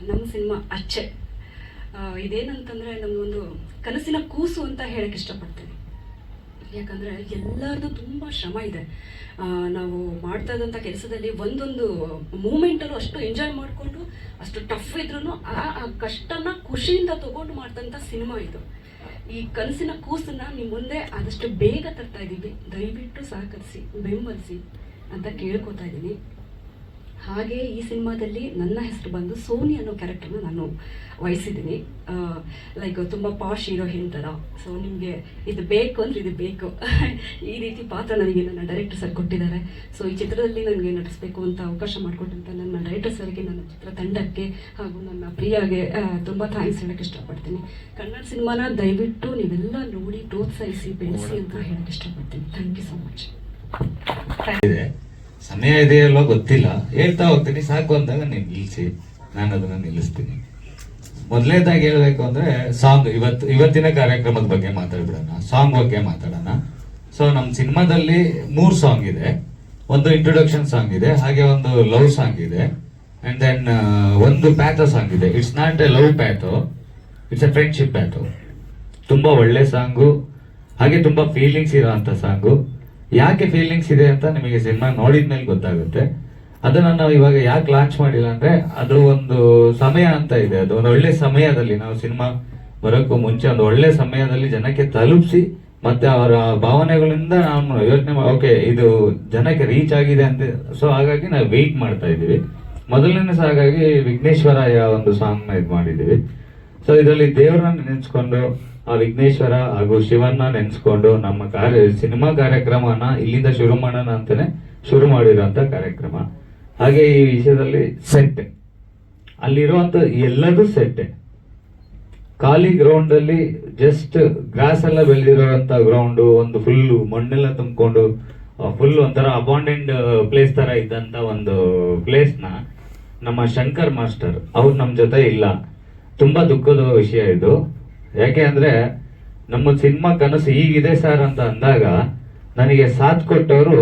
ನಮ್ಮ ಸಿನಿಮಾ ಅಚ್ಚೆ. ಇದೇನಂತಂದರೆ ನಮಗೊಂದು ಕನಸಿನ ಕೂಸು ಅಂತ ಹೇಳಕ್ಕೆ ಇಷ್ಟಪಡ್ತೀನಿ. ಯಾಕಂದರೆ ಎಲ್ಲರದು ತುಂಬ ಶ್ರಮ ಇದೆ. ನಾವು ಮಾಡ್ತಾ ಇದ್ದಂಥ ಕೆಲಸದಲ್ಲಿ ಒಂದೊಂದು ಮೂಮೆಂಟಲ್ಲೂ ಅಷ್ಟು ಎಂಜಾಯ್ ಮಾಡಿಕೊಂಡು, ಅಷ್ಟು ಟಫ್ ಇದ್ರೂ ಆ ಕಷ್ಟನ ಖುಷಿಯಿಂದ ತಗೊಂಡು ಮಾಡ್ದಂಥ ಸಿನಿಮಾ ಇದು. ಈ ಕನಸಿನ ಕೂಸನ್ನ ನಿಮ್ಮ ಮುಂದೆ ಆದಷ್ಟು ಬೇಗ ತರ್ತಾ ಇದ್ದೀವಿ. ದಯವಿಟ್ಟು ಸಹಕರಿಸಿ, ಬೆಂಬಲಿಸಿ ಅಂತ ಕೇಳ್ಕೊತಾ ಇದ್ದೀನಿ. ಹಾಗೆ ಈ ಸಿನಿಮಾದಲ್ಲಿ ನನ್ನ ಹೆಸರು ಬಂದು ಸೋನಿ ಅನ್ನೋ ಕ್ಯಾರೆಕ್ಟರ್ನ ನಾನು ವಹಿಸಿದ್ದೀನಿ. ಲೈಕ್ ತುಂಬ ಪಾಶ್ ಹೀರೋಯಿನ್ ಥರ. ಸೊ ನಿಮಗೆ ಇದು ಬೇಕು ಅಂದರೆ ಇದು ಬೇಕು. <laughs> ಈ ರೀತಿ ಪಾತ್ರ ನನಗೆ ನನ್ನ ಡೈರೆಕ್ಟರ್ ಸರ್ ಕೊಟ್ಟಿದ್ದಾರೆ. ಸೊ ಈ ಚಿತ್ರದಲ್ಲಿ ನನಗೆ ನಟಿಸಬೇಕು ಅಂತ ಅವಕಾಶ ಮಾಡಿಕೊಟ್ಟಂತ ನನ್ನ ಡೈರೆಕ್ಟರ್ ಸರ್ಗೆ ನನ್ನ ಚಿತ್ರ ತಂಡಕ್ಕೆ ಹಾಗೂ ನನ್ನ ಪ್ರಿಯಾಗೆ ತುಂಬ ಥ್ಯಾಂಕ್ಸ್ ಹೇಳಕ್ಕೆ ಇಷ್ಟಪಡ್ತೀನಿ. ಕನ್ನಡ ಸಿನಿಮಾನ ದಯವಿಟ್ಟು ನೀವೆಲ್ಲ ನೋಡಿ ಪ್ರೋತ್ಸಾಹಿಸಿ, ಬೆಳೆಸಿ ಅಂತ ಹೇಳಕ್ಕೆ ಇಷ್ಟಪಡ್ತೀನಿ. ಥ್ಯಾಂಕ್ ಯು ಸೊ ಮಚ್ ಇದೆ ಸಮಯ ಇದೆಯಲ್ಲೋ ಗೊತ್ತಿಲ್ಲ. ಹೇಳ್ತಾ ಹೋಗ್ತೀನಿ. ಸಾಕು ಅಂದಾಗ ನೀನು ನಿಲ್ಲಿಸಿ ನಾನು ಅದನ್ನ ನಿಲ್ಲಿಸ್ತೀನಿ. ಮೊದಲನೇದಾಗಿ ಹೇಳಬೇಕು ಅಂದ್ರೆ ಸಾಂಗ್ ಇವತ್ತು ಇವತ್ತಿನ ಕಾರ್ಯಕ್ರಮದ ಬಗ್ಗೆ ಮಾತಾಡ್ಬಿಡೋಣ. ಸಾಂಗ್ ಬಗ್ಗೆ ಮಾತಾಡೋಣ. ಸೊ ನಮ್ಮ ಸಿನಿಮಾದಲ್ಲಿ ಮೂರು ಸಾಂಗ್ ಇದೆ. ಒಂದು ಇಂಟ್ರೊಡಕ್ಷನ್ ಸಾಂಗ್ ಇದೆ, ಹಾಗೆ ಒಂದು ಲವ್ ಸಾಂಗ್ ಇದೆ. ಅಂಡ್ ದೆನ್ ಒಂದು ಪ್ಯಾಥೋ ಸಾಂಗ್ ಇದೆ. It's not a love patho. It's a friendship patho. ತುಂಬಾ ಒಳ್ಳೆ ಸಾಂಗು. ಹಾಗೆ ತುಂಬಾ ಫೀಲಿಂಗ್ಸ್ ಇರೋ ಅಂಥ ಸಾಂಗು. ಯಾಕೆ ಫೀಲಿಂಗ್ಸ್ ಇದೆ ಅಂತ ನಿಮಗೆ ಸಿನಿಮಾ ನೋಡಿದ್ಮೇಲೆ ಗೊತ್ತಾಗುತ್ತೆ. ಅದನ್ನ ನಾವು ಇವಾಗ ಯಾಕೆ ಲಾಂಚ್ ಮಾಡಿಲ್ಲ ಅಂದ್ರೆ ಅದು ಒಂದು ಸಮಯ ಅಂತ ಇದೆ. ಅದು ಒಂದು ಒಳ್ಳೆ ಸಮಯದಲ್ಲಿ ನಾವು ಸಿನಿಮಾ ಬರೋಕ್ಕೂ ಮುಂಚೆ ಒಂದು ಒಳ್ಳೆ ಸಮಯದಲ್ಲಿ ಜನಕ್ಕೆ ತಲುಪಿಸಿ ಮತ್ತೆ ಅವರ ಭಾವನೆಗಳಿಂದ ನಾವು ಯೋಚನೆ ಓಕೆ, ಇದು ಜನಕ್ಕೆ ರೀಚ್ ಆಗಿದೆ ಅಂತ ಸೊ ಹಾಗಾಗಿ ನಾವು ವೆಯ್ಟ್ ಮಾಡ್ತಾ ಇದ್ದೀವಿ. ಮೊದಲನೇ ಸಾಗಾಗಿ ವಿಘ್ನೇಶ್ವರಯ್ಯ ಒಂದು ಸಾಂಗ್ನ ಇದು ಮಾಡಿದ್ದೀವಿ. ಸೊ ಇದರಲ್ಲಿ ದೇವರನ್ನ ನೆನೆಸ್ಕೊಂಡು ಆ ವಿಘ್ನೇಶ್ವರ ಹಾಗೂ ಶಿವನ್ನ ನೆನೆಸ್ಕೊಂಡು ನಮ್ಮ ಕಾರ್ಯ, ಸಿನಿಮಾ ಕಾರ್ಯಕ್ರಮನ ಇಲ್ಲಿಂದ ಶುರು ಮಾಡೋಣ ಅಂತಾನೆ ಶುರು ಮಾಡಿರೋಂಥ ಕಾರ್ಯಕ್ರಮ. ಹಾಗೆ ಈ ವಿಷಯದಲ್ಲಿ ಸೆಟ್ ಅಲ್ಲಿರುವಂತ ಎಲ್ಲದೂ ಸೆಟ್ ಖಾಲಿ ಗ್ರೌಂಡ್ ಅಲ್ಲಿ ಜಸ್ಟ್ ಗ್ರಾಸ್ ಎಲ್ಲ ಬೆಳೆದಿರುವಂತ ಗ್ರೌಂಡ್ ಒಂದು ಫುಲ್ ಮಣ್ಣೆಲ್ಲ ತುಂಬಿಕೊಂಡು ಫುಲ್ ಒಂಥರ ಅಬಾಂಡೆಂಟ್ ಪ್ಲೇಸ್ ತರ ಇದ್ದಂತ ಒಂದು ಪ್ಲೇಸ್ನ ನಮ್ಮ ಶಂಕರ್ ಮಾಸ್ಟರ್. ಅವ್ರು ನಮ್ಮ ಜೊತೆ ಇಲ್ಲ. ತುಂಬಾ ದುಃಖದ ವಿಷಯ ಇದು. ಯಾಕೆ ಅಂದರೆ ನಮ್ಮ ಸಿನಿಮಾ ಕನಸು ಹೀಗಿದೆ ಸರ್ ಅಂತ ಅಂದಾಗ ನನಗೆ ಸಾಥ್ ಕೊಟ್ಟವರು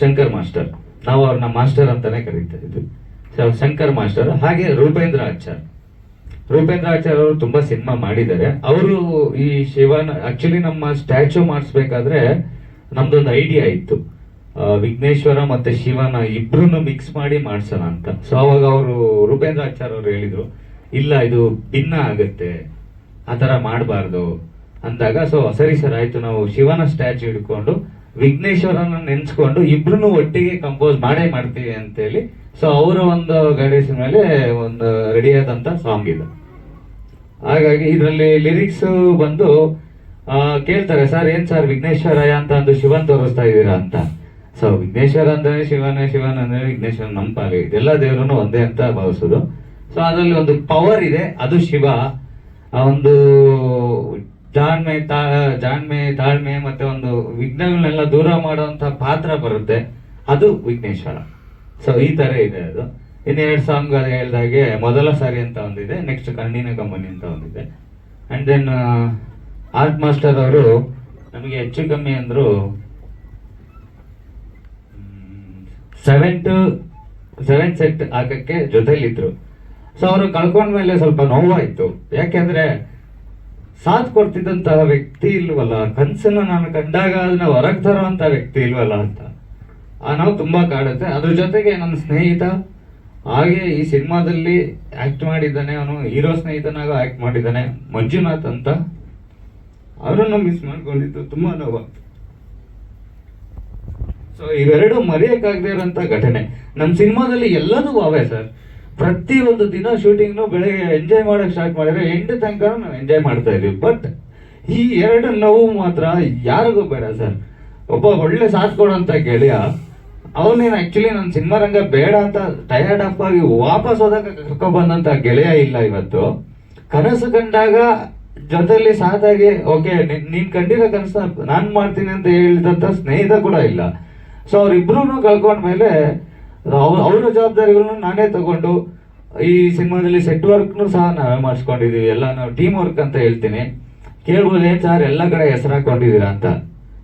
ಶಂಕರ್ ಮಾಸ್ಟರ್. ನಾವು ಅವ್ರನ್ನ ಮಾಸ್ಟರ್ ಅಂತಾನೆ ಕರೀತಾ ಇದ್ವಿ ಸೊ ಶಂಕರ್ ಮಾಸ್ಟರ್, ಹಾಗೆ ರೂಪೇಂದ್ರ ಆಚಾರ್. ರೂಪೇಂದ್ರ ಆಚಾರ್ ಅವರು ತುಂಬಾ ಸಿನಿಮಾ ಮಾಡಿದ್ದಾರೆ. ಅವರು ಈ ಶಿವನ ಆಕ್ಚುಲಿ ನಮ್ಮ ಸ್ಟ್ಯಾಚು ಮಾಡಿಸ್ಬೇಕಾದ್ರೆ ನಮ್ದೊಂದು ಐಡಿಯಾ ಇತ್ತು. ವಿಘ್ನೇಶ್ವರ ಮತ್ತೆ ಶಿವನ ಇಬ್ರು ಮಿಕ್ಸ್ ಮಾಡಿ ಮಾಡ್ಸೋಣ ಅಂತ. ಸೊ ಅವಾಗ ಅವರು ರೂಪೇಂದ್ರ ಆಚಾರ್ ಅವರು ಹೇಳಿದರು, ಇಲ್ಲ, ಇದು ಭಿನ್ನ ಆಗುತ್ತೆ. ಆ ಥರ ಮಾಡಬಾರ್ದು ಅಂದಾಗ ಸೊ ಸರಿ ಸರ್ ಆಯ್ತು ನಾವು ಶಿವನ ಸ್ಟ್ಯಾಚು ಹಿಡ್ಕೊಂಡು ವಿಘ್ನೇಶ್ವರನ ನೆನೆಸ್ಕೊಂಡು ಇಬ್ರು ಒಟ್ಟಿಗೆ ಕಂಪೋಸ್ ಮಾಡೇ ಮಾಡ್ತೀವಿ ಅಂತೇಳಿ ಸೊ ಅವರ ಒಂದು ಗೈಡೆನ್ಸ್ ಮೇಲೆ ಒಂದು ರೆಡಿ ಆದಂತ ಸಾಂಗ್ ಇದು. ಹಾಗಾಗಿ ಇದರಲ್ಲಿ ಲಿರಿಕ್ಸ್ ಬಂದು ಕೇಳ್ತಾರೆ, ಸರ್, ಏನ್ ಸರ್ ವಿಘ್ನೇಶ್ವರಯ್ಯ ಅಂತ ಅಂದು ಶಿವನ್ ತೋರಿಸ್ತಾ ಇದ್ದೀರಾ ಅಂತ. ಸೊ ವಿಘ್ನೇಶ್ವರ ಅಂದ್ರೆ ಶಿವನೇ, ಶಿವನ್ ಅಂದ್ರೆ ವಿಘ್ನೇಶ್ವರ ನಮ್ಮ ಪಾಲಿ, ಇದೆಲ್ಲ ದೇವರನ್ನು ಒಂದೇ ಅಂತ ಭಾವಿಸೋದು. ಸೊ ಅದರಲ್ಲಿ ಒಂದು ಪವರ್ ಇದೆ, ಅದು ಶಿವ. ಆ ಒಂದು ಜಾಣ್ಮೆ ತಾ, ಜಾಣ್ಮೆ, ತಾಳ್ಮೆ ಮತ್ತೆ ಒಂದು ವಿಘ್ನಗಳನ್ನೆಲ್ಲ ದೂರ ಮಾಡುವಂತ ಪಾತ್ರ ಬರುತ್ತೆ. ಅದು ವಿಘ್ನೇಶ್ವರ. ಸೊ ಈ ತರ ಇದೆ ಅದು. ಇನ್ನು ಇನ್ನೆರಡು ಸಾಂಗ್ ಅದು ಹೇಳ್ದಾಗೆ ಮೊದಲ ಸಾರಿ ಅಂತ ಒಂದಿದೆ ನೆಕ್ಸ್ಟ್ ಕಣ್ಣಿನ ಕಂಬನಿ ಅಂತ ಒಂದಿದೆ. ಅಂಡ್ ದೆನ್ ಆರ್ಟ್ ಮಾಸ್ಟರ್ ಅವರು ನಮಗೆ ಹೆಚ್ಚು ಕಮ್ಮಿ ಅಂದ್ರು ಸೆವೆನ್ ಟು ಸೆವೆನ್ ಸೆಟ್ ಹಾಕಕ್ಕೆ ಜೊತೆಲಿದ್ರು. ಸೊ ಅವರು ಕಳ್ಕೊಂಡ್ಮೇಲೆ ಸ್ವಲ್ಪ ನೋವಾಯ್ತು. ಯಾಕೆಂದ್ರೆ ಸಾಥ್ ಕೊಡ್ತಿದ್ದಂತಹ ವ್ಯಕ್ತಿ ಇಲ್ವಲ್ಲ, ಕನಸನ್ನು ನಾನು ಕಂಡಾಗ ಅದನ್ನ ಹೊರಗೆ ತರುವಂಥ ವ್ಯಕ್ತಿ ಇಲ್ವಲ್ಲ ಅಂತ. ಆ ನಾವು ತುಂಬ ಕಾಡುತ್ತೆ. ಅದ್ರ ಜೊತೆಗೆ ನನ್ನ ಸ್ನೇಹಿತ, ಹಾಗೆ ಈ ಸಿನಿಮಾದಲ್ಲಿ ಆ್ಯಕ್ಟ್ ಮಾಡಿದ್ದಾನೆ. ಅವನು ಹೀರೋ ಸ್ನೇಹಿತನಾಗ ಆ್ಯಕ್ಟ್ ಮಾಡಿದ್ದಾನೆ. ಮಂಜುನಾಥ್ ಅಂತ. ಅವರನ್ನು ಮಿಸ್ ಮಾಡ್ಕೊಂಡಿದ್ದು ತುಂಬ ನೋವಾಗ್ತು. ಸೊ ಇವೆರಡೂ ಮರೆಯಕ್ಕಾಗದೇ ಇರೋಂಥ ಘಟನೆ. ನಮ್ಮ ಸಿನಿಮಾದಲ್ಲಿ ಎಲ್ಲದೂ ಅವೇ ಸರ್. ಪ್ರತಿ ಒಂದು ದಿನ ಶೂಟಿಂಗ್ನು ಬೆಳಗ್ಗೆ ಎಂಜಾಯ್ ಮಾಡಕ್ ಸ್ಟಾರ್ಟ್ ಮಾಡಿದ್ರೆ ಎಂಡ್ ತನಕ ನಾವು ಎಂಜಾಯ್ ಮಾಡ್ತಾ ಇದೀವಿ. ಬಟ್ ಈ ಎರಡು ನೋವು ಮಾತ್ರ ಯಾರಿಗೂ ಬೇಡ ಸರ್. ಒಬ್ಬ ಒಳ್ಳೆ ಸಾಥ್ ಕೊಡೋಂತ ಗೆಳೆಯ ಅವನೇನು ಆ್ಯಕ್ಚುಲಿ ನನ್ನ ಸಿನಿಮಾ ರಂಗ ಬೇಡ ಅಂತ ಟಯರ್ಡ್ ಆಫ್ ಆಗಿ ವಾಪಸ್ ಹೋದಾಗ ಕರ್ಕೊಂಡ್ ಬಂದಂತ ಗೆಳೆಯ ಇಲ್ಲ ಇವತ್ತು. ಕನಸು ಕಂಡಾಗ ಜೊತೆಲಿ ಸಾಥಾಗಿ ಓಕೆ ನೀನ್ ಕಂಡಿರೋ ಕನಸ ನಾನು ಮಾಡ್ತೀನಿ ಅಂತ ಹೇಳಿದಂತ ಸ್ನೇಹಿತ ಕೂಡ ಇಲ್ಲ. ಸೊ ಅವ್ರಿಬ್ರು ಕಳ್ಕೊಂಡ್ಮೇಲೆ ಅವರ ಜವಾಬ್ದಾರಿಗಳನ್ನು ನಾನೇ ತಗೊಂಡು ಈ ಸಿನಿಮಾದಲ್ಲಿ ಸೆಟ್ ವರ್ಕ್ನು ಸಹ ನಾವೇ ಮಾಡಿಸ್ಕೊಂಡಿದ್ದೀವಿ ಎಲ್ಲ ನಾವು ಟೀಮ್ ವರ್ಕ್ ಅಂತ ಹೇಳ್ತೀನಿ. ಕೇಳ್ಬೋದು ಸರ್ ಎಲ್ಲ ಕಡೆ ಹೆಸರು ಹಾಕೊಂಡಿದ್ದೀರಾ ಅಂತ.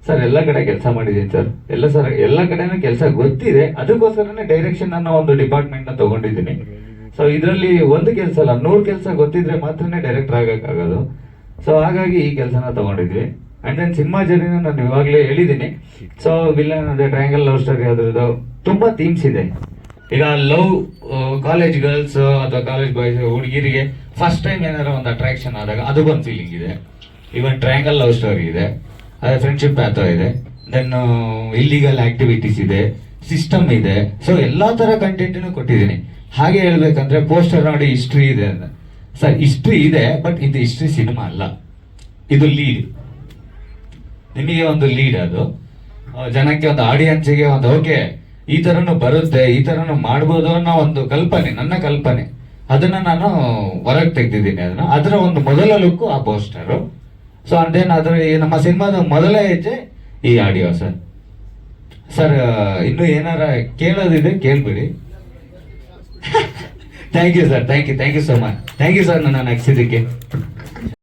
ಸರ್ ಎಲ್ಲ ಕಡೆ ಕೆಲಸ ಮಾಡಿದ್ದೀನಿ ಸರ್ ಎಲ್ಲ ಸರ್ ಎಲ್ಲ ಕಡೆನೂ ಕೆಲಸ ಗೊತ್ತಿದೆ. ಅದಕ್ಕೋಸ್ಕರನೇ ಡೈರೆಕ್ಷನ್ ಅನ್ನೋ ಒಂದು ಡಿಪಾರ್ಟ್ಮೆಂಟ್ನ ತಗೊಂಡಿದ್ದೀನಿ. ಸೊ ಇದರಲ್ಲಿ ಒಂದು ಕೆಲಸ ಅಲ್ಲ, ನೂರು ಕೆಲಸ ಗೊತ್ತಿದ್ರೆ ಮಾತ್ರನೇ ಡೈರೆಕ್ಟರ್ ಆಗೋಕ್ಕಾಗೋದು. ಸೊ ಹಾಗಾಗಿ ಈ ಕೆಲಸನ ತಗೊಂಡಿದ್ವಿ. ಅಂಡ್ ದೆನ್ ಸಿನಿಮಾ ಜರ್ನಿನ ನಾನು ಇವಾಗಲೇ ಹೇಳಿದ್ದೀನಿ. ಸೊ ವಿಲನ್ ಅದೇ ಟ್ರಯಾಂಗಲ್ ಲವ್ ಸ್ಟೋರಿ ಅದ್ರದ್ದು ತುಂಬಾ ಥೀಮ್ಸ್ ಇದೆ. ಈಗ ಲವ್ ಕಾಲೇಜ್ ಗರ್ಲ್ಸ್ ಅಥವಾ ಕಾಲೇಜ್ ಬಾಯ್ಸ್ ಹುಡುಗಿರಿಗೆ ಫಸ್ಟ್ ಟೈಮ್ ಏನಾದ್ರು ಒಂದು ಅಟ್ರಾಕ್ಷನ್ ಆದಾಗ ಅದಕ್ಕೊಂದು ಫೀಲಿಂಗ್ ಇದೆ. ಈವನ್ ಟ್ರಯಾಂಗಲ್ ಲವ್ ಸ್ಟೋರಿ ಇದೆ. ಅದೇ ಫ್ರೆಂಡ್ಶಿಪ್ ಪ್ಯಾಥೋ ಇದೆ. ದೆನ್ ಇಲ್ಲಿಗಲ್ ಆಕ್ಟಿವಿಟೀಸ್ ಇದೆ. ಸಿಸ್ಟಮ್ ಇದೆ. ಸೊ ಎಲ್ಲಾ ತರ ಕಂಟೆಂಟ್ ಕೊಟ್ಟಿದ್ದೀನಿ. ಹಾಗೆ ಹೇಳ್ಬೇಕಂದ್ರೆ ಪೋಸ್ಟರ್ ನೋಡಿ ಹಿಸ್ಟ್ರಿ ಇದೆ ಅಂತ. ಸರ್ ಹಿಸ್ಟ್ರಿ ಇದೆ ಬಟ್ ಇದು ಹಿಸ್ಟ್ರಿ ಸಿನಿಮಾ ಅಲ್ಲ. ಇದು ಲೀಡ್ ನಿಮಗೆ ಒಂದು ಲೀಡ್ ಅದು. ಜನಕ್ಕೆ ಒಂದು ಆಡಿಯನ್ಸ್ಗೆ ಒಂದು ಓಕೆ ಈ ತರನು ಬರುತ್ತೆ, ಈ ತರನು ಮಾಡ್ಬೋದು ಅನ್ನೋ ಒಂದು ಕಲ್ಪನೆ, ನನ್ನ ಕಲ್ಪನೆ. ಅದನ್ನ ನಾನು ಹೊರಗೆ ತೆಗ್ದಿದ್ದೀನಿ ಅದನ್ನ. ಅದರ ಒಂದು ಮೊದಲ ಲುಕ್ ಆ ಪೋಸ್ಟರ್. ಸೊ ಅಂದೇನು ಅದ್ರ ನಮ್ಮ ಸಿನಿಮಾದ ಮೊದಲ ಹೆಜ್ಜೆ ಈ ಆಡಿಯೋ ಸರ್. ಸರ್ ಇನ್ನು ಏನಾರ ಕೇಳೋದಿದೆ ಕೇಳ್ಬಿಡಿ. Thank you sir thank you thank you so much thank you sir ನನ್ನ ನಗಿಸಿದ್ದಕ್ಕೆ.